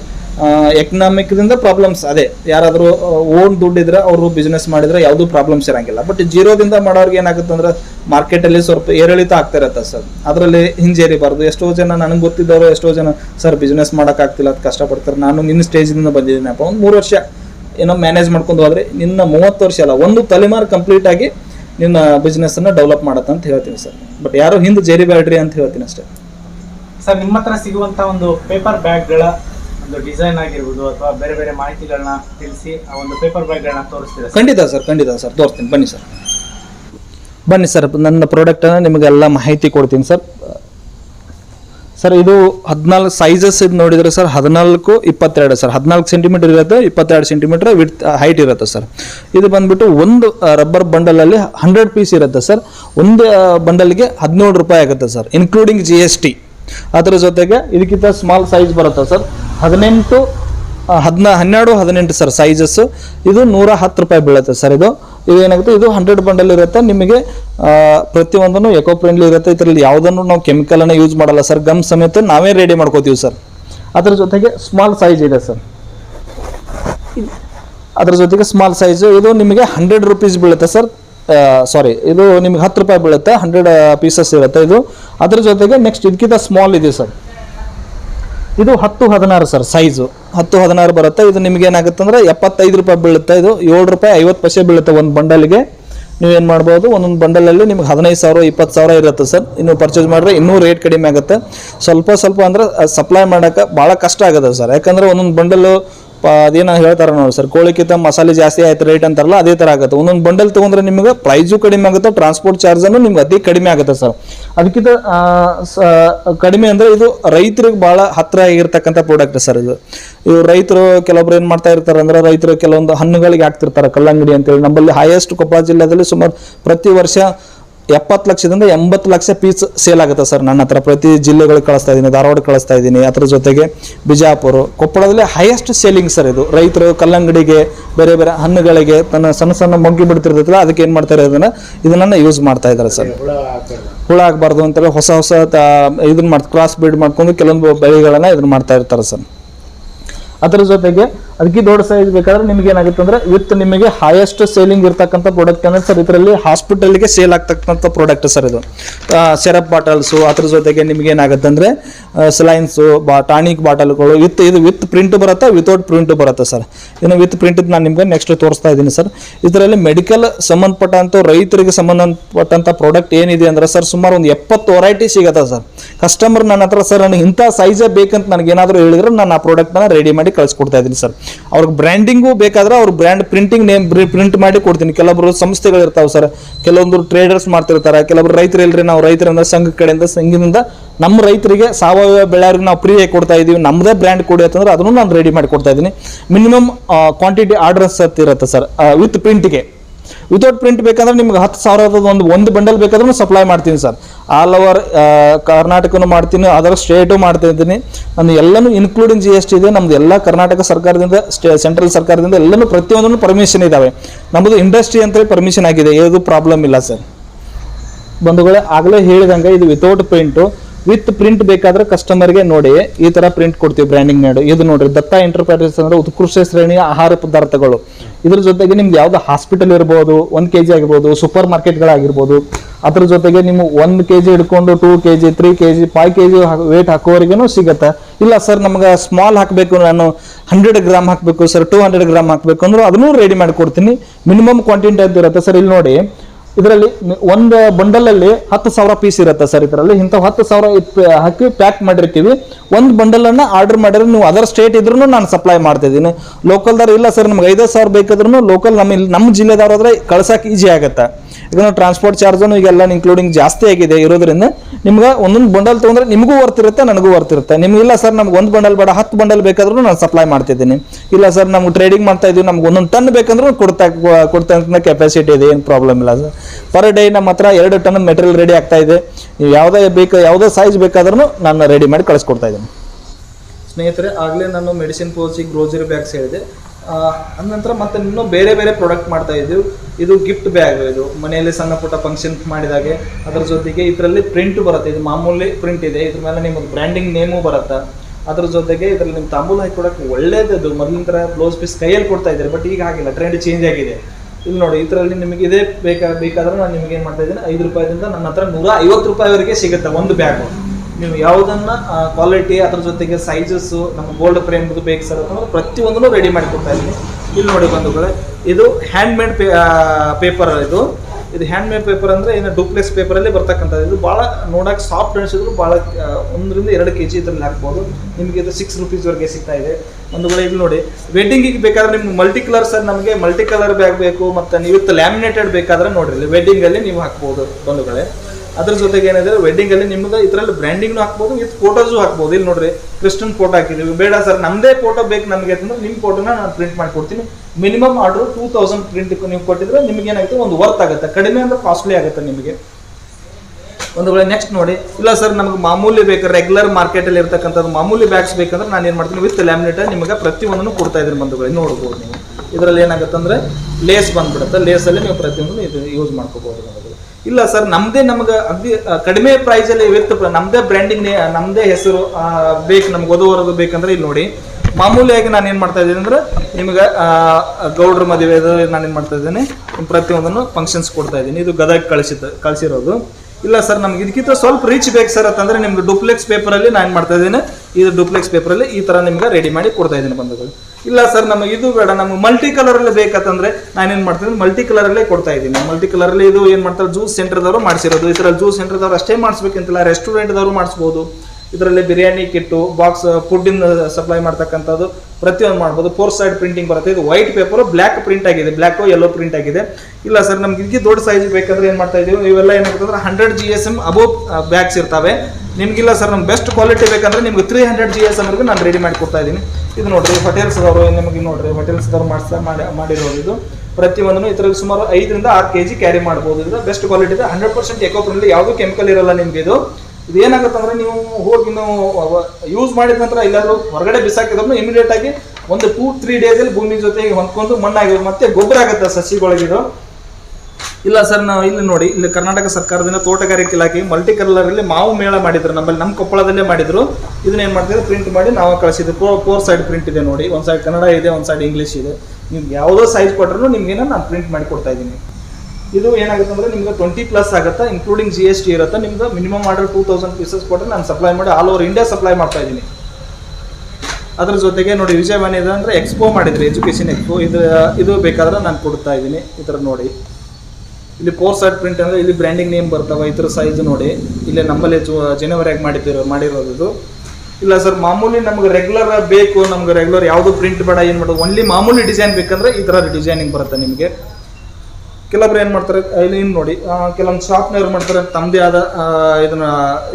ಎಕನಾಮಿಕ್ದಿಂದ ಪ್ರಾಬ್ಲಮ್ಸ್ ಅದೇ. ಯಾರಾದರೂ ಓನ್ ದುಡ್ಡಿದ್ರೆ ಅವರು ಬಿಸ್ನೆಸ್ ಮಾಡಿದ್ರೆ ಯಾವುದೂ ಪ್ರಾಬ್ಲಮ್ಸ್ ಇರಂಗಿಲ್ಲ. ಬಟ್ ಜೀರೋದಿಂದ ಮಾಡೋರಿಗೆ ಏನಾಗುತ್ತೆ ಅಂದ್ರೆ ಮಾರ್ಕೆಟಲ್ಲಿ ಸ್ವಲ್ಪ ಏರಿಳಿತ ಆಗ್ತಾ ಇರತ್ತೆ ಸರ್. ಅದರಲ್ಲಿ ಹಿಂಜೇರಿಬಾರ್ದು. ಎಷ್ಟೋ ಜನ ನನಗೆ ಗೊತ್ತಿದ್ದವರು, ಎಷ್ಟೋ ಜನ, ಸರ್ ಬಿಸ್ನೆಸ್ ಮಾಡೋಕ್ಕಾಗ್ತಿಲ್ಲ ಅದು ಕಷ್ಟಪಡ್ತಾರೆ. ನಾನು ನಿನ್ನ ಸ್ಟೇಜಿಂದ ಬಂದಿದ್ದೀನಪ್ಪ. ಒಂದು ಮೂರು ವರ್ಷ ಏನೋ ಮ್ಯಾನೇಜ್ ಮಾಡ್ಕೊಂಡು ಹೋದ್ರೆ ನಿನ್ನ ಮೂವತ್ತು ವರ್ಷ ಅಲ್ಲ, ಒಂದು ತಲೆಮಾರು ಕಂಪ್ಲೀಟ್ ಆಗಿ ನಿನ್ನ ಬಿಸ್ನೆಸ್ಸನ್ನು ಡೆವಲಪ್ ಮಾಡತ್ತೆ ಅಂತ ಹೇಳ್ತೀನಿ ಸರ್. ಬಟ್ ಯಾರು ಹಿಂದೆ ಜೇರಿಬೇಡ್ರಿ ಅಂತ ಹೇಳ್ತೀನಿ ಅಷ್ಟೇ. ಸರ್, ನಿಮ್ಮ ಹತ್ರ ಸಿಗುವಂತ ಒಂದು ಪೇಪರ್ ಬ್ಯಾಗ್ಗಳ ಒಂದು ಡಿಸೈನ್ ಆಗಿರ್ಬೋದು ಅಥವಾ ಬೇರೆ ಬೇರೆ ಮಾಹಿತಿಗಳನ್ನ ತಿಳಿಸಿ ಆ ಒಂದು ಪೇಪರ್ ಬ್ಯಾಗ್ಗಳನ್ನ ತೋರಿಸ್ತೀರಾ ಖಂಡಿತ ಸರ್ ಖಂಡಿತ ಸರ್. ತೋರಿಸ್ತೀನಿ. ಬನ್ನಿ ಸರ್. ಬನ್ನಿ ಸರ್, ನನ್ನ ಪ್ರಾಡಕ್ಟನ್ನು ನಿಮಗೆಲ್ಲ ಮಾಹಿತಿ ಕೊಡ್ತೀನಿ ಸರ್. ಸರ್, ಇದು ಹದಿನಾಲ್ಕು ಸೈಜಸ್ ಇದು ನೋಡಿದರೆ ಸರ್, ಹದಿನಾಲ್ಕು, ಇಪ್ಪತ್ತೆರಡು ಸರ್. ಹದಿನಾಲ್ಕು ಸೆಂಟಿಮೀಟರ್ ಇರುತ್ತೆ, ಇಪ್ಪತ್ತೆರಡು ಸೆಂಟಿಮೀಟರ್ ವಿಡ್ತ್ ಹೈಟ್ ಇರುತ್ತೆ ಸರ್. ಇದು ಬಂದ್ಬಿಟ್ಟು ಒಂದು ರಬ್ಬರ್ ಬಂಡಲಲ್ಲಿ ಹಂಡ್ರೆಡ್ ಪೀಸ್ ಇರುತ್ತೆ ಸರ್. ಒಂದು ಬಂಡಲ್ಗೆ ಹದಿನೇಳು ರೂಪಾಯಿ ಆಗುತ್ತೆ sir including G S T ಅದರ ಜೊತೆಗೆ ಇದಕ್ಕಿಂತ ಸ್ಮಾಲ್ ಸೈಜ್ ಬರುತ್ತೆ ಸರ್. ಹದಿನೆಂಟು ಹದಿನ, ಹನ್ನೆರಡು, ಹದಿನೆಂಟು ಸರ್ ಸೈಜಸ್ಸು ಇದು ನೂರ ಹತ್ತು ರೂಪಾಯಿ ಬೀಳುತ್ತೆ ಸರ್ ಇದು. ಇದು ಏನಾಗುತ್ತೆ? ಇದು ಹಂಡ್ರೆಡ್ ಬಂಡಲ್ ಇರುತ್ತೆ. ನಿಮಗೆ ಪ್ರತಿಯೊಂದನ್ನು ಎಕೋ ಫ್ರೆಂಡ್ಲಿ ಇರುತ್ತೆ. ಇದರಲ್ಲಿ ಯಾವುದನ್ನು ನಾವು ಕೆಮಿಕಲನ್ನು ಯೂಸ್ ಮಾಡಲ್ಲ ಸರ್. ಗಮ್ ಸಮೇತ ನಾವೇ ರೆಡಿ ಮಾಡ್ಕೋತೀವಿ ಸರ್. ಅದ್ರ ಜೊತೆಗೆ ಸ್ಮಾಲ್ ಸೈಜ್ ಇದೆ ಸರ್. ಅದ್ರ ಜೊತೆಗೆ ಸ್ಮಾಲ್ ಸೈಜು ಇದು ನಿಮಗೆ ಹಂಡ್ರೆಡ್ ರುಪೀಸ್ ಬೀಳುತ್ತೆ ಸರ್. ಸಾರಿ ಇದು ನಿಮ್ಗೆ ಹತ್ತು ರೂಪಾಯಿ ಬೀಳುತ್ತೆ. ಹಂಡ್ರೆಡ್ ಪೀಸಸ್ ಇರುತ್ತೆ ಇದು. ಅದ್ರ ಜೊತೆಗೆ ನೆಕ್ಸ್ಟ್ ಇದಕ್ಕಿಂತ ಸ್ಮಾಲ್ ಇದೆ ಸರ್. ಇದು ಹತ್ತು ಹದಿನಾರು ಸರ್ ಸೈಜು ಹತ್ತು ಹದಿನಾರು ಬರುತ್ತೆ. ಇದು ನಿಮ್ಗೆ ಏನಾಗುತ್ತೆ ಅಂದ್ರೆ ಎಪ್ಪತ್ತೈದು ರೂಪಾಯಿ ಬೀಳುತ್ತೆ. ಇದು ಏಳು ರೂಪಾಯಿ ಐವತ್ತು ಪೈಸೆ ಬೀಳುತ್ತೆ ಒಂದು ಬಂಡಲ್ಗೆ. ನೀವೇನು ಮಾಡ್ಬೋದು? ಒಂದೊಂದು ಬಂಡಲಲ್ಲಿ ನಿಮ್ಗೆ ಹದಿನೈದು ಸಾವಿರ, ಇಪ್ಪತ್ತು ಸಾವಿರ ಇರುತ್ತೆ ಸರ್. ಇನ್ನು ಪರ್ಚೇಸ್ ಮಾಡಿದ್ರೆ ಇನ್ನೂ ರೇಟ್ ಕಡಿಮೆ ಆಗುತ್ತೆ. ಸ್ವಲ್ಪ ಸ್ವಲ್ಪ ಅಂದ್ರೆ ಸಪ್ಲೈ ಮಾಡೋಕೆ ಭಾಳ ಕಷ್ಟ ಆಗುತ್ತೆ ಸರ್. ಯಾಕಂದ್ರೆ ಒಂದೊಂದು ಬಂಡಲು ಅದೇನೋ ಹೇಳ್ತಾರ ನೋಡಿ ಸರ್ ಕೋಳಿಕ್ಕಿಂತ ಮಸಾಲೆ ಜಾಸ್ತಿ ಆಯ್ತು ರೇಟ್ ಅಂತಾರಲ್ಲ, ಅದೇ ಥರ ಆಗುತ್ತೆ. ಒಂದೊಂದು ಬಂಡಲ್ ತೊಗೊಂಡ್ರೆ ನಿಮಗೆ ಪ್ರೈಸು ಕಡಿಮೆ ಆಗುತ್ತೆ ಟ್ರಾನ್ಸ್ಪೋರ್ಟ್ ಚಾರ್ಜನ್ನು ನಿಮ್ಗೆ ಅತಿ ಕಡಿಮೆ ಆಗುತ್ತೆ ಸರ್ ಅದಕ್ಕಿಂತ ಕಡಿಮೆ ಅಂದರೆ ಇದು ರೈತರಿಗೆ ಭಾಳ ಹತ್ತಿರ ಆಗಿರ್ತಕ್ಕಂಥ ಪ್ರಾಡಕ್ಟ್ ಸರ್ ಇದು. ಇವು ರೈತರು ಕೆಲವೊಬ್ರು ಏನು ಮಾಡ್ತಾ ಇರ್ತಾರೆ ಅಂದ್ರೆ ರೈತರು ಕೆಲವೊಂದು ಹಣ್ಣುಗಳಿಗೆ ಹಾಕ್ತಿರ್ತಾರೆ, ಕಲ್ಲಂಗಡಿ ಅಂತೇಳಿ. ನಮ್ಮಲ್ಲಿ ಹೈಯೆಸ್ಟ್ ಕೊಪ್ಪಳ ಜಿಲ್ಲೆಯಲ್ಲಿ ಸುಮಾರು ಪ್ರತಿ ವರ್ಷ ಎಪ್ಪತ್ತು ಲಕ್ಷದಿಂದ ಎಂಬತ್ತು ಲಕ್ಷ ಪೀಸ್ ಸೇಲ್ ಆಗುತ್ತೆ ಸರ್. ನನ್ನ ಹತ್ರ ಪ್ರತಿ ಜಿಲ್ಲೆಗಳಿಗೆ ಕಳಿಸ್ತಾ ಇದ್ದೀನಿ ಧಾರವಾಡ ಕಳಿಸ್ತಾ ಇದ್ದೀನಿ ಅದ್ರ ಜೊತೆಗೆ ಬಿಜಾಪುರ ಕೊಪ್ಪಳದಲ್ಲಿ ಹೈಯೆಸ್ಟ್ ಸೇಲಿಂಗ್ ಸರ್ ಇದು. ರೈತರು ಕಲ್ಲಂಗಡಿಗೆ ಬೇರೆ ಬೇರೆ ಹಣ್ಣುಗಳಿಗೆ ತನ್ನ ಸಣ್ಣ ಸಣ್ಣ ಮೊಗ್ಗಿ ಬಿಡ್ತಿರ್ತೈತಲ್ಲ ಅದಕ್ಕೆ ಏನು ಮಾಡ್ತಾರೆ ಅದನ್ನ ಇದನ್ನ ಯೂಸ್ ಮಾಡ್ತಾ ಇದ್ದಾರೆ ಸರ್. ಹುಳ ಆಗಬಾರ್ದು ಅಂತೇಳಿ ಹೊಸ ಹೊಸ ಇದನ್ನ ಮಾಡಿ ಕ್ರಾಸ್ ಬ್ರೀಡ್ ಮಾಡ್ಕೊಂಡು ಕೆಲವೊಂದು ಬೆಳೆಗಳನ್ನ ಇದನ್ನ ಮಾಡ್ತಾ ಇರ್ತಾರೆ ಸರ್. ಅದರ ಜೊತೆಗೆ ಅದಕ್ಕೆ ದೊಡ್ಡ ಸೈಜ್ ಬೇಕಾದ್ರೆ ನಿಮ್ಗೆ ಏನಾಗುತ್ತೆ ಅಂದ್ರೆ ವಿತ್ ನಿಮಗೆ ಹೈಯೆಸ್ಟ್ ಸೇಲಿಂಗ್ ಇರ್ತಕ್ಕಂಥ ಪ್ರಾಡಕ್ಟ್ ಅಂದ್ರೆ ಸರ್ ಇದರಲ್ಲಿ ಹಾಸ್ಪಿಟಲ್ಗೆ ಸೇಲ್ ಆಗ್ತಕ್ಕಂಥ ಪ್ರಾಡಕ್ಟ್ ಸರ್ ಇದು. ಸೆರಪ್ ಬಾಟಲ್ಸು ಅದ್ರ ಜೊತೆಗೆ ನಿಮ್ಗೆ ಏನಾಗುತ್ತೆ ಅಂದ್ರೆ ಸಲೈನ್ಸು ಬಾ ಟಾನಿಕ್ ಬಾಟಲ್ಗಳು ವಿತ್ ಇದು ವಿತ್ ಪ್ರಿಂಟ್ ಬರುತ್ತೆ ವಿತೌಟ್ ಪ್ರಿಂಟ್ ಬರುತ್ತೆ ಸರ್ ಇನ್ನು ವಿತ್ ಪ್ರಿಂಟ್ ನಾನು ನಿಮ್ಗೆ ನೆಕ್ಸ್ಟ್ ತೋರಿಸ್ತಾ ಇದ್ದೀನಿ ಸರ್ ಇದರಲ್ಲಿ ಮೆಡಿಕಲ್ ಸಂಬಂಧಪಟ್ಟಂತ, ರೈತರಿಗೆ ಸಂಬಂಧಪಟ್ಟಂತ ಪ್ರಾಡಕ್ಟ್ ಏನಿದೆ ಅಂದ್ರೆ ಸರ್ ಸುಮಾರು ಒಂದು ಎಪ್ಪತ್ತು ವೆರೈಟಿ ಸಿಗತ್ತೆ ಸರ್ ಕಸ್ಟಮರ್ ನನ್ನ ಹತ್ರ ಸರ್ ನನಗೆ ಇಂಥ ಸೈಜೇ ಬೇಕಂತ ನನಗೆ ಏನಾದರೂ ಹೇಳಿದ್ರೆ ನಾನು ಆ ಪ್ರಾಡಕ್ಟ್ನ ರೆಡಿ ಮಾಡಿ ಕಳಿಸ್ಕೊಡ್ತಾ ಇದ್ದೀನಿ ಸರ್ ಅವ್ರಿಗೆ ಬ್ರ್ಯಾಂಡಿಂಗು ಬೇಕಾದ್ರೆ ಅವ್ರ ಬ್ರ್ಯಾಂಡ್ ಪ್ರಿಂಟಿಂಗ್ ನೇಮ್ ಪ್ರಿಂಟ್ ಮಾಡಿ ಕೊಡ್ತೀನಿ. ಕೆಲವೊಬ್ರು ಸಂಸ್ಥೆಗಳು ಇರ್ತಾವೆ ಸರ್. ಕೆಲವೊಂದು ಟ್ರೇಡರ್ಸ್ ಮಾಡ್ತಿರ್ತಾರೆ. ಕೆಲವೊಬ್ರು ರೈತರು ಇಲ್ರಿ, ನಾವು ರೈತರಿಂದ ಸಂಘ ಕಡೆಯಿಂದ, ಸಂಘದಿಂದ ನಮ್ಮ ರೈತರಿಗೆ ಸಾವಯವ ಬೆಳೆಯವ್ರಿಗೆ ನಾವು ಫ್ರೀಯಾಗಿ ಕೊಡ್ತಾ ಇದೀವಿ. ನಮ್ಮದೇ ಬ್ರ್ಯಾಂಡ್ ಕೊಡಿ ಅಂತಂದ್ರೆ ಅದನ್ನು ನಾನು ರೆಡಿ ಮಾಡಿ ಕೊಡ್ತಾ ಇದ್ದೀನಿ. ಮಿನಿಮಮ್ ಕ್ವಾಂಟಿಟಿ ಆರ್ಡರ್ಸ್ ಇರುತ್ತೆ ಸರ್. ವಿತ್ ಪ್ರಿಂಟ್ಗೆ ವಿತೌಟ್ ಪ್ರಿಂಟ್ ಬೇಕಂದ್ರೆ ನಿಮ್ಗೆ ಹತ್ತು ಸಾವಿರದ ಒಂದು ಒಂದು ಬಂಡಲ್ ಬೇಕಾದ್ರೂ ಸಪ್ಲೈ ಮಾಡ್ತೀನಿ ಸರ್ ಆಲ್ ಓವರ್ ಕರ್ನಾಟಕನೂ ಮಾಡ್ತೀನಿ ಅದರ ಸ್ಟೇಟು ಮಾಡ್ತಾ ಇದ್ದೀನಿ ನಾನು ಎಲ್ಲನೂ ಇನ್ಕ್ಲೂಡಿಂಗ್ ಜಿ ಎಸ್ ಟಿ ಇದೆ, ನಮ್ದು ಎಲ್ಲ ಕರ್ನಾಟಕ ಸರ್ಕಾರದಿಂದ ಸ್ಟೇ ಸೆಂಟ್ರಲ್ ಸರ್ಕಾರದಿಂದ ಎಲ್ಲನೂ ಪ್ರತಿಯೊಂದನ್ನು ಪರ್ಮಿಷನ್ ಇದ್ದಾವೆ ನಮ್ಮದು ಇಂಡಸ್ಟ್ರಿ ಅಂತೇಳಿ ಪರ್ಮಿಷನ್ ಆಗಿದೆ ಏನು ಪ್ರಾಬ್ಲಮ್ ಇಲ್ಲ ಸರ್ ಬಂಧುಗಳೇ, ಆಗಲೇ ಹೇಳಿದಂಗೆ ಇದು ವಿತೌಟ್ ಪ್ರಿಂಟು ವಿತ್ ಪ್ರಿಂಟ್ ಬೇಕಾದ್ರೆ ಕಸ್ಟಮರ್ಗೆ ನೋಡಿ, ಈ ತರ ಪ್ರಿಂಟ್ ಕೊಡ್ತೀವಿ ಬ್ರ್ಯಾಂಡಿಂಗ್ ನೋಡಿ. ಇದು ನೋಡ್ರಿ, ದತ್ತ ಎಂಟರ್ಪ್ರೈಸಸ್ ಅಂದ್ರೆ ಉತ್ಕೃಷ್ಟ ಶ್ರೇಣಿಯ ಆಹಾರ ಪದಾರ್ಥಗಳು. ಇದ್ರ ಜೊತೆಗೆ ನಿಮ್ಗೆ ಯಾವ್ದು ಹಾಸ್ಪಿಟಲ್ ಇರ್ಬೋದು, ಒಂದ್ ಕೆಜಿ ಆಗಿರ್ಬೋದು ಸೂಪರ್ ಮಾರ್ಕೆಟ್ಗಳಾಗಿರ್ಬೋದು ಅದ್ರ ಜೊತೆಗೆ ನೀವು ಒಂದ್ ಕೆಜಿ ಹಿಡ್ಕೊಂಡು two KG three KG five KG weight ಹಾಕೋವರೆಗೂ ಸಿಗತ್ತೆ. ಇಲ್ಲ ಸರ್ ನಮ್ಗೆ ಸ್ಮಾಲ್ ಹಾಕಬೇಕು, ನಾನು ಹಂಡ್ರೆಡ್ ಗ್ರಾಮ್ ಹಾಕಬೇಕು ಸರ್ ಟೂ ಹಂಡ್ರೆಡ್ ಗ್ರಾಮ್ ಹಾಕಬೇಕು ಅಂದ್ರೆ ಅದನ್ನು ರೆಡಿ ಮಾಡಿ ಕೊಡ್ತೀನಿ. ಮಿನಿಮಮ್ ಕ್ವಾಂಟಿಟಿ ಅಂತ ಇರುತ್ತೆ ಸರ್ ಇಲ್ಲಿ ನೋಡಿ ಇದರಲ್ಲಿ ಒಂದು ಬಂಡಲ್ ಅಲ್ಲಿ ಹತ್ತು ಸಾವಿರ ಪೀಸ್ ಇರುತ್ತೆ ಸರ್ ಇದರಲ್ಲಿ. ಇಂಥ ಹತ್ತು ಸಾವಿರ ಹಾಕಿ ಪ್ಯಾಕ್ ಮಾಡಿರ್ತೀವಿ. ಒಂದು ಬಂಡಲ್ ಅನ್ನ ಆರ್ಡರ್ ಮಾಡಿದ್ರೆ ನೀವು ಅದರ್ ಸ್ಟೇಟ್ ಇದ್ರೂ ನಾನು ಸಪ್ಲೈ ಮಾಡ್ತಿದ್ದೀನಿ. ಲೋಕಲ್ದವ್ರು ಇಲ್ಲ ಸರ್ ನಮ್ಗೆ ಐದು ಸಾವಿರ ಬೇಕಾದ್ರೂ ಲೋಕಲ್ ನಮ್ಮ ನಮ್ಮ ಜಿಲ್ಲೆದವ್ರು ಆದ್ರೆ ಕಳ್ಸಕ್ಕೆ ಈಜಿ ಆಗುತ್ತೆ. ಈಗ ಟ್ರಾನ್ಸ್ಪೋರ್ಟ್ ಚಾರ್ಜನು ಈಗೆಲ್ಲ ಇನ್ಕ್ಲೂಡಿಂಗ್ ಜಾಸ್ತಿ ಆಗಿದೆ ಇರೋದ್ರಿಂದ ನಿಮ್ಗೆ ಒಂದೊಂದು ಬಂಡಲ್ ತೊಗೊಂಡ್ರೆ ನಿಮಗೂ ವರ್ತಿರುತ್ತೆ ನನಗೂ ವರ್ತ್ ಇರುತ್ತೆ. ನಿಮ್ಗೆ ಇಲ್ಲ ಸರ್ ನಮ್ಗೆ ಒಂದು ಬಂಡಲ್ ಬೇಡ, ಹತ್ತು ಬಂಡಲ್ ಬೇಕಾದ್ರೂ ನಾನು ಸಪ್ಲೈ ಮಾಡ್ತಿದ್ದೀನಿ. ಇಲ್ಲ ಸರ್ ನಮ್ಗೆ ಟ್ರೇಡಿಂಗ್ ಮಾಡ್ತಾ ಇದೀವಿ, ನಮ್ಗೆ ಒಂದೊಂದು ಟನ್ ಬೇಕಂದ್ರೂ ಕೊಡ್ತಾ ಕೊಡ್ತಕ್ಕಂಥ ಕೆಪಾಸಿಟಿ ಇದೆ, ಏನು ಪ್ರಾಬ್ಲಮ್ ಇಲ್ಲ ಸರ್ ಪರ್ ಡೇ ನಮ್ಮ ಹತ್ರ ಎರಡು ಟನ್ ಮೆಟೀರಿಯಲ್ ರೆಡಿ ಆಗ್ತಾ ಇದೆ. ನೀವು ಯಾವುದೇ ಬೇಕು, ಯಾವುದೇ ಸೈಜ್ ಬೇಕಾದ್ರೂ ನಾನು ರೆಡಿ ಮಾಡಿ ಕಳಿಸ್ಕೊಡ್ತಾ ಇದ್ದೀನಿ ಸ್ನೇಹಿತರೆ, ಆಗಲೇ ನಾನು ಮೆಡಿಸಿನ್ ಪೋಸಿ ಗ್ರೋಸರಿ ಬ್ಯಾಗ್ಸ್ ಹೇಳಿದೆ. ನಂತರ ಮತ್ತೆ ಇನ್ನೂ ಬೇರೆ ಬೇರೆ ಪ್ರಾಡಕ್ಟ್ ಮಾಡ್ತಾ ಇದ್ದೀವಿ. ಇದು ಗಿಫ್ಟ್ ಬ್ಯಾಗ್ ಇದು ಮನೆಯಲ್ಲಿ ಸಣ್ಣ ಪುಟ್ಟ ಫಂಕ್ಷನ್ ಮಾಡಿದಾಗೆ, ಅದರ ಜೊತೆಗೆ ಇದರಲ್ಲಿ ಪ್ರಿಂಟ್ ಬರುತ್ತೆ. ಇದು ಮಾಮೂಲಿ ಪ್ರಿಂಟ್ ಇದೆ. ಇದ್ರ ಮೇಲೆ ನಿಮ್ಮದು ಬ್ರ್ಯಾಂಡಿಂಗ್ ನೇಮು ಬರುತ್ತೆ. ಅದ್ರ ಜೊತೆಗೆ ಇದರಲ್ಲಿ ನಿಮ್ಮ ತಾಂಬೂಲ ಹಾಕೊಡಕ್ಕೆ ಒಳ್ಳೇದದು ಮೊದಲಿನ ಥರ ಬ್ಲೌಸ್ ಪೀಸ್ ಕೈಯಲ್ಲಿ ಕೊಡ್ತಾ ಇದ್ದಾರೆ ಬಟ್ ಈಗ ಆಗಿಲ್ಲ ಟ್ರೆಂಡ್ ಚೇಂಜ್ ಆಗಿದೆ. ಇಲ್ಲಿ ನೋಡಿ, ಇದರಲ್ಲಿ ನಿಮಗೆ ಇದೇ ಬೇಕಾ, ಬೇಕಾದ್ರೆ ನಾನು ನಿಮಗೆ ಏನು ಮಾಡ್ತಾ ಇದ್ದೀನಿ? ಐದು ರೂಪಾಯಿದಿಂದ ನನ್ನ ಹತ್ರ ನೂರ ಐವತ್ತು ರೂಪಾಯಿವರೆಗೆ ಸಿಗುತ್ತೆ ಒಂದು ಬ್ಯಾಗು ನೀವು ಯಾವುದನ್ನ ಕ್ವಾಲಿಟಿ ಅದ್ರ ಜೊತೆಗೆ ಸೈಜಸ್ ನಮ್ಮ ಗೋಲ್ಡ್ ಫ್ರೇಮ್ ಬೇಕು ಸರ್ ಅಂತಂದ್ರೆ ಪ್ರತಿಯೊಂದನ್ನು ರೆಡಿ ಮಾಡಿ ಕೊಡ್ತಾ ಇದ್ದೀನಿ. ಇಲ್ಲಿ ನೋಡಿ ಬಂಧುಗಳೇ ಇದು ಹ್ಯಾಂಡ್ ಮೇಡ್ ಪೇಪರ್ ಇದು. ಇದು ಹ್ಯಾಂಡ್ ಮೇಡ್ ಪೇಪರ್ ಅಂದ್ರೆ ಏನು ಡೂಪ್ಲೆಕ್ಸ್ ಪೇಪರಲ್ಲಿ ಬರ್ತಕ್ಕಂಥದ್ದು. ಇದು ಭಾಳ ನೋಡಕ್ಕೆ ಸಾಫ್ಟ್ ಅನಿಸಿದ್ರು ಆ, ಒಂದರಿಂದ ಎರಡು ಕೆ ಜಿ ಇದ್ರಲ್ಲಿ ಹಾಕ್ಬೋದು. ನಿಮಗೆ ಇದು ಸಿಕ್ಸ್ ರುಪೀಸ್ವರೆಗೆ ಸಿಗ್ತಾ ಇದೆ. ಒಂದು ಇಲ್ಲಿ ನೋಡಿ ವೆಡ್ಡಿಂಗಿಗೆ ಬೇಕಾದ್ರೆ ನಿಮ್ಗೆ ಮಲ್ಟಿ ಕಲರ್ ಸರ್ ನಮಗೆ ಮಲ್ಟಿ ಕಲರ್ ಬ್ಯಾಗ್ ಬೇಕು ಮತ್ತು ನೀವು ಲ್ಯಾಮಿನೇಟೆಡ್ ಬೇಕಾದ್ರೆ ನೋಡಿರಿ ವೆಡ್ಡಿಂಗಲ್ಲಿ ನೀವು ಹಾಕ್ಬೋದು ಬಂಧುಗಳೇ. ಅದ್ರ ಜೊತೆಗೆ ಏನಿದೆ ವೆಡ್ಡಿಂಗ್ ಅಲ್ಲಿ ನಿಮ್ಗೆ ಇದ್ರಲ್ಲಿ ಬ್ರ್ಯಾಂಡಿಂಗ್ನು ಹಾಕ್ಬೋದು, ವಿತ್ ಫೋಟೋಸು ಹಾಕ್ಬೋದು. ಇಲ್ಲಿ ನೋಡ್ರಿ ಕ್ರಿಸ್ಟನ್ ಫೋಟೋ ಹಾಕಿದೀವಿ ಬೇಡ ಸರ್ ನಮ್ದೇ ಫೋಟೋ ಬೇಕು ನಮಗೆ ಅಂತಂದ್ರೆ ನಿಮ್ಮ ಫೋಟೋನ ನಾನು ಪ್ರಿಂಟ್ ಮಾಡ್ಕೊಡ್ತೀನಿ. Minimum order two thousand print ನೀವು ಕೊಟ್ಟಿದ್ರೆ ನಿಮ್ಗೆ ಏನಾಗುತ್ತೆ, ಒಂದು ವರ್ತ್ ಆಗುತ್ತೆ. ಕಡಿಮೆ ಅಂದ್ರೆ ಕಾಸ್ಟ್ಲಿ ಆಗುತ್ತೆ ನಿಮಗೆ. ಒಂದು ವೇಳೆ ನೆಕ್ಸ್ಟ್ ನೋಡಿ, ಇಲ್ಲ ಸರ್ ನಮ್ಗೆ ಮಾಮೂಲಿ ಬೇಕು ರೆಗ್ಯುಲರ್ ಮಾರ್ಕೆಟಲ್ಲಿ ಇರ್ತಕ್ಕಂಥದ್ದು ಮಾಮೂಲಿ ಬ್ಯಾಗ್ಸ್ ಬೇಕಂದ್ರೆ ನಾನು ಏನು ಮಾಡ್ತೀನಿ ವಿತ್ ಲ್ಯಾಮಿನೇಟ್ ನಿಮಗೆ ಪ್ರತಿಯೊಂದನ್ನು ಕೊಡ್ತಾ ಇದ್ದೀನಿ ಬಂಧುಗಳೇ. ನೋಡ್ಬೋದು ನೀವು. ಇದರಲ್ಲಿ ಏನಾಗುತ್ತೆ ಅಂದರೆ ಲೇಸ್ ಬಂದ್ಬಿಡುತ್ತೆ ಲೇಸಲ್ಲಿ ನೀವು ಪ್ರತಿಯೊಂದು ಇದು ಯೂಸ್ ಮಾಡ್ಕೋಬೋದು. ಇಲ್ಲ ಸರ್ ನಮ್ಮದೇ ನಮ್ಗೆ ಅಗ್ದಿ ಕಡಿಮೆ ಪ್ರೈಸಲ್ಲಿ ವ್ಯಕ್ತ ನಮ್ಮದೇ ಬ್ರ್ಯಾಂಡಿಂಗ್ ನಮ್ಮದೇ ಹೆಸರು ಬೇಕು, ನಮ್ಗೆ ಓದುವರೆದು ಬೇಕಂದ್ರೆ ಇಲ್ಲಿ ನೋಡಿ. ಮಾಮೂಲಿಯಾಗಿ ನಾನು ಏನು ಮಾಡ್ತಾ ಇದ್ದೀನಿ ಅಂದ್ರೆ ನಿಮ್ಗೆ ಗೌಡ್ರ ಮದುವೆ ನಾನು ಏನು ಮಾಡ್ತಾ ಇದ್ದೀನಿ ಪ್ರತಿಯೊಂದನ್ನು ಫಂಕ್ಷನ್ಸ್ ಕೊಡ್ತಾ ಇದ್ದೀನಿ. ಇದು ಗದಗ ಕಳಿಸಿದ ಕಳಿಸಿರೋದು. ಇಲ್ಲ ಸರ್ ನಮ್ಗೆ ಇದಕ್ಕಿಂತ ಸ್ವಲ್ಪ ರೀಚ್ ಬೇಕು ಸರ್ ಅಂತಂದ್ರೆ ನಿಮ್ಗೆ ಡುಪ್ಲೆಕ್ಸ್ ಪೇಪರಲ್ಲಿ ನಾನು ಏನು ಮಾಡ್ತಾ ಇದ್ದೀನಿ, ಇದು ಡುಪ್ಲೆಕ್ಸ್ ಪೇಪರಲ್ಲಿ ಈ ಥರ ನಿಮ್ಗೆ ರೆಡಿ ಮಾಡಿ ಕೊಡ್ತಾ ಇದ್ದೀನಿ ಬಂಧುಗಳು. ಇಲ್ಲ ಸರ್, ನಮಗೆ ಇದು ಬೇಡ. ನಮ್ಗೆ ಮಲ್ಟಿ ಕಲರಲ್ಲಿ ಬೇಕಂತಂದ್ರೆ ನಾನೇನು ಮಾಡ್ತೀನಿ? ಮಲ್ಟಿ ಕಲರಲ್ಲೇ ಕೊಡ್ತಾ ಇದ್ದೀನಿ. ಮಲ್ಟಿ ಕಲರಲ್ಲಿ ಇದು ಏನು ಮಾಡ್ತಾರೆ? ಜ್ಯೂಸ್ ಸೆಂಟರ್ದವರು ಮಾಡಿಸಿರೋದು. ಥರ ಜ್ಯೂಸ್ ಸೆಂಟರ್ದವ್ರು ಅಷ್ಟೇ ಮಾಡಿಸ್ಬೇಕಂತಿಲ್ಲ. ರೆಸ್ಟೋರೆಂಟ್ದವರು ಮಾಡಿಸ್ಬೋದು. ಇದರಲ್ಲಿ ಬಿರಿಯಾನಿ ಕಿಟ್ಟು ಬಾಕ್ಸ್ ಫುಡ್ಡಿನ ಸಪ್ಲೈ ಮಾಡ್ತಕ್ಕಂಥದ್ದು ಪ್ರತಿಯೊಂದು ಮಾಡ್ಬೋದು. ಫೋರ್ ಸೈಡ್ ಪ್ರಿಂಟಿಂಗ್ ಬರುತ್ತೆ. ಇದು ವೈಟ್ ಪೇಪರು ಬ್ಲ್ಯಾಕ್ ಪ್ರಿಂಟ್ ಆಗಿದೆ. ಬ್ಲ್ಯಾಕು ಯೆಲ್ಲೋ ಪ್ರಿಂಟ್ ಆಗಿದೆ. ಇಲ್ಲ ಸರ್, ನಮ್ಗೆ ಇದಕ್ಕೆ ದೊಡ್ಡ ಸೈಜ್ ಬೇಕಂದ್ರೆ ಏನು ಮಾಡ್ತಾ ಇದೀವಿ ಇವೆಲ್ಲ ಏನಾಗುತ್ತೆ hundred G S M above bags ಇರ್ತವೆ. ನಿಮಗಿಲ್ಲ ಸರ್, ನಮ್ಗೆ ಬೆಸ್ಟ್ ಕ್ವಾಲಿಟಿ ಬೇಕಂದ್ರೆ ನಿಮ್ಗೆ ತ್ರೀ ಹಂಡ್ರೆಡ್ ಜಿ ಎಸ್ ಎಮ್ವರೆಗೂ ನಾನು ರೆಡಿ ಮಾಡಿ ಕೊಡ್ತಾ ಇದ್ದೀನಿ. ಇದು ನೋಡ್ರಿ ಹೋಟೆಲ್ಸ್ದವರು ನಿಮಗೆ ನೋಡ್ರಿ ಹೋಟೆಲ್ಸ್ದವ್ರು ಅವರು ಮಾಡಿ, ಮಾಡಿರೋದು ಇದು. ಪ್ರತಿಯೊಂದನ್ನು ಇದರಲ್ಲಿ ಸುಮಾರು ಐದರಿಂದ ಆರು ಕೆ ಜಿ ಕ್ಯಾರಿ ಮಾಡ್ಬೋದು. ಇದು ಬೆಸ್ಟ್ ಕ್ವಾಲಿಟಿ ಇದೆ. ಹಂಡ್ರೆಡ್ ಪರ್ಸೆಂಟ್ ಎಕೋ ಫ್ರೆಂಡ್ಲಿ ಯಾವುದೂ ಕೆಮಿಕಲ್ ಇರಲ್ಲ ನಿಮಗೆ ಇದು. ಇದು ಏನಾಗುತ್ತೆ ಅಂದ್ರೆ ನೀವು ಹೋಗಿ ನೀವು ಯೂಸ್ ಮಾಡಿದ ನಂತರ ಎಲ್ಲಾದ್ರೂ ಹೊರಗಡೆ ಬಿಸಾಕಿದ್ರು ಇಮಿಡಿಯೇಟ್ ಆಗಿ ಒಂದು ಟೂ ತ್ರೀ ಡೇಸಲ್ಲಿ ಭೂಮಿ ಜೊತೆಗೆ ಹೊಂದ್ಕೊಂಡು ಮಣ್ಣಾಗಿರೋದು. ಮತ್ತೆ ಗೊಬ್ಬರ ಆಗುತ್ತೆ ಸಸಿಗಳಿಗಿದು. ಇಲ್ಲ ಸರ್, ನಾವು ಇಲ್ಲಿ ನೋಡಿ, ಇಲ್ಲಿ ಕರ್ನಾಟಕ ಸರ್ಕಾರದಿಂದ ತೋಟಗಾರಿಕೆ ಇಲಾಖೆ ಮಲ್ಟಿ ಅಲ್ಲಿ ಮಾವು ಮೇಳ ಮಾಡಿದ್ರು, ನಮ್ಮಲ್ಲಿ ನಮ್ಮ ಕೊಪ್ಪಳದಲ್ಲೇ ಮಾಡಿದ್ರು. ಇದನ್ನ ಏನು ಮಾಡ್ತಿದ್ರು ಪ್ರಿಂಟ್ ಮಾಡಿ ನಾವು ಕಳಿಸಿದ್ವಿ ಫೋರ್ ಸೈಡ್ ಪ್ರಿಂಟ್ ಇದೆ ನೋಡಿ. ಒಂದು ಸೈಡ್ ಕನ್ನಡ ಇದೆ, ಒಂದು ಸೈಡ್ ಇಂಗ್ಲೀಷ್ ಇದೆ. ನಿಮ್ಗೆ ಯಾವುದೋ ಸೈಜ್ ಕೊಟ್ಟರು ನಿಮ್ಗೆ ನಾನು ಪ್ರಿಂಟ್ ಮಾಡಿ ಕೊಡ್ತಾ ಇದ್ದೀನಿ. ಇದು ಏನಾಗುತ್ತೆ ಅಂದ್ರೆ ನಿಮ್ಗೆ ಟ್ವೆಂಟಿ ಪ್ಲಸ್ ಆಗುತ್ತೆ ಇನ್ಕ್ಲೂಡಿಂಗ್ ಜಿ ಎಸ್ ಟಿ ಇರುತ್ತೆ, ನಿಮ್ದು minimum order two thousand pieces ಕೊಟ್ಟರೆ ನಾನು ಸಪ್ಲೈ ಮಾಡಿ ಆಲ್ ಓವರ್ ಇಂಡಿಯಾ ಸಪ್ಲೈ ಮಾಡ್ತಾ ಇದ್ದೀನಿ. ಅದ್ರ ಜೊತೆಗೆ ನೋಡಿ ವಿಜಯವಾಣಿ ಇದೆ ಅಂದ್ರೆ ಎಕ್ಸ್ಪೋ ಮಾಡಿದ್ರಿ ಎಜುಕೇಶನ್ ಎಕ್ಸ್ಪೋ ಇದು ಇದು ಬೇಕಾದ್ರೆ ನಾನು ಕೊಡ್ತಾ ಇದ್ದೀನಿ. ಈ ನೋಡಿ. ಇಲ್ಲಿ ಫೋರ್ ಸೈಡ್ ಪ್ರಿಂಟ್ ಅಂದ್ರೆ ಇಲ್ಲಿ ಬ್ರ್ಯಾಂಡಿಂಗ್ ನೇಮ್ ಬರ್ತಾವ ಇದ್ರ ಸೈಜ್ ನೋಡಿ. ಇಲ್ಲಿ ನಮ್ಮಲ್ಲಿ ಜನವರಿಯಾಗಿ ಮಾಡಿದ್ದೀರ ಮಾಡಿರೋದು ಇಲ್ಲ ಸರ್ ಮಾಮೂಲಿ ನಮ್ಗೆ ರೆಗ್ಯುಲರ್ ಬೇಕು, ನಮ್ಗೆ ರೆಗ್ಯುಲರ್ ಯಾವುದು ಪ್ರಿಂಟ್ ಬೇಡ, ಏನು ಮಾಡೋದು ಓನ್ಲಿ ಮಾಮೂಲಿ ಡಿಸೈನ್ ಬೇಕಂದ್ರೆ ಈ ಥರ ಡಿಸೈನಿಂಗ್ ಬರುತ್ತೆ ನಿಮಗೆ. ಕೆಲವೊಬ್ರು ಏನು ಮಾಡ್ತಾರೆ ಇಲ್ಲಿ ನೋಡಿ ಕೆಲವೊಂದು ಶಾಪ್ನವ್ರು ಮಾಡ್ತಾರೆ ತಮ್ಮದೇ ಆದ ಇದನ್ನ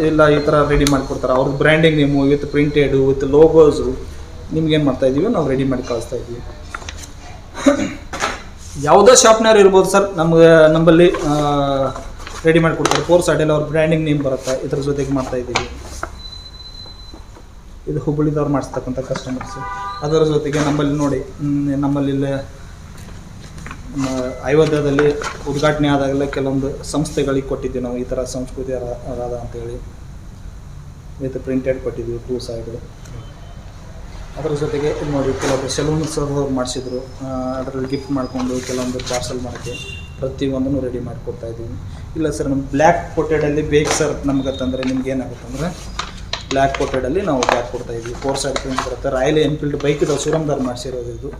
ಇಲ್ಲ ಈ ಥರ ರೆಡಿ ಮಾಡ್ಕೊಡ್ತಾರೆ. ಅವ್ರದ್ದು branding name with printed with logos ನಿಮ್ಗೆ ಏನು ಮಾಡ್ತಾ ಇದೀವಿ, ನಾವು ರೆಡಿ ಮಾಡಿ ಕಳಿಸ್ತಾ ಇದ್ದೀವಿ ಯಾವುದೇ ಶಾಪ್ನವ್ರು ಇರ್ಬೋದು ಸರ್ ನಮಗೆ, ನಮ್ಮಲ್ಲಿ ರೆಡಿ ಮಾಡಿ ಕೊಡ್ತಾರೆ. ಫೋರ್ ಸೈಡಲ್ಲಿ ಅವ್ರ ಬ್ರ್ಯಾಂಡಿಂಗ್ ನೇಮ್ ಬರುತ್ತೆ. ಇದ್ರ ಜೊತೆಗೆ ಮಾಡ್ತಾ ಇದ್ದೀವಿ. ಇದು ಹುಬ್ಬಳ್ಳಿದವ್ರು ಮಾಡಿಸ್ತಕ್ಕಂಥ ಕಸ್ಟಮರ್ಸು ಅದರ ಜೊತೆಗೆ ನಮ್ಮಲ್ಲಿ ನೋಡಿ ನಮ್ಮಲ್ಲಿ ಅಯೋಧ್ಯದಲ್ಲಿ ಉದ್ಘಾಟನೆ ಆದಾಗಲೇ ಕೆಲವೊಂದು ಸಂಸ್ಥೆಗಳಿಗೆ ಕೊಟ್ಟಿದ್ದೀವಿ ನಾವು. ಈ ಥರ ಸಂಸ್ಕೃತಿ ಅದ ಅಂತೇಳಿ. ವಿತ್ ಪ್ರಿಂಟೆಡ್ ಕೊಟ್ಟಿದ್ವಿ ಟೂ ಸೈಡು ಅದರ ಜೊತೆಗೆ ನೋಡಿ ಸೆಲೂನ್ ಸೆಲೂನ್ಸ್ ಅವ್ರು ಮಾಡಿಸಿದ್ರು. ಅದರಲ್ಲಿ ಗಿಫ್ಟ್ ಮಾಡಿಕೊಂಡು ಕೆಲವೊಂದು ಪಾರ್ಸಲ್ ಮಾಡೋಕ್ಕೆ ಪ್ರತಿಯೊಂದನ್ನು ರೆಡಿ ಮಾಡಿಕೊಡ್ತಾ ಇದ್ದೀನಿ. ಇಲ್ಲ ಸರ್ ನಮ್ಮ ಬ್ಲ್ಯಾಕ್ ಕೋಟೆಡಲ್ಲಿ ಬೇಕು ಸರ್ ನಮ್ಗೆ ತಂದರೆ ನಿಮ್ಗೆ ಏನಾಗುತ್ತೆ ಅಂದರೆ ಬ್ಲ್ಯಾಕ್ ಕೋಟೆಡಲ್ಲಿ ನಾವು ಬ್ಯಾಕ್ ಕೊಡ್ತಾ ಇದ್ವಿ ಫೋರ್ ಸೈಡ್ ಪ್ರಿಂಟ್ ಬರುತ್ತೆ. ರಾಯಲ್ ಎನ್ಫೀಲ್ಡ್ ಬೈಕ್ ಇದಾವೆ ಮಾಡಿಸಿರೋದು ಇದು.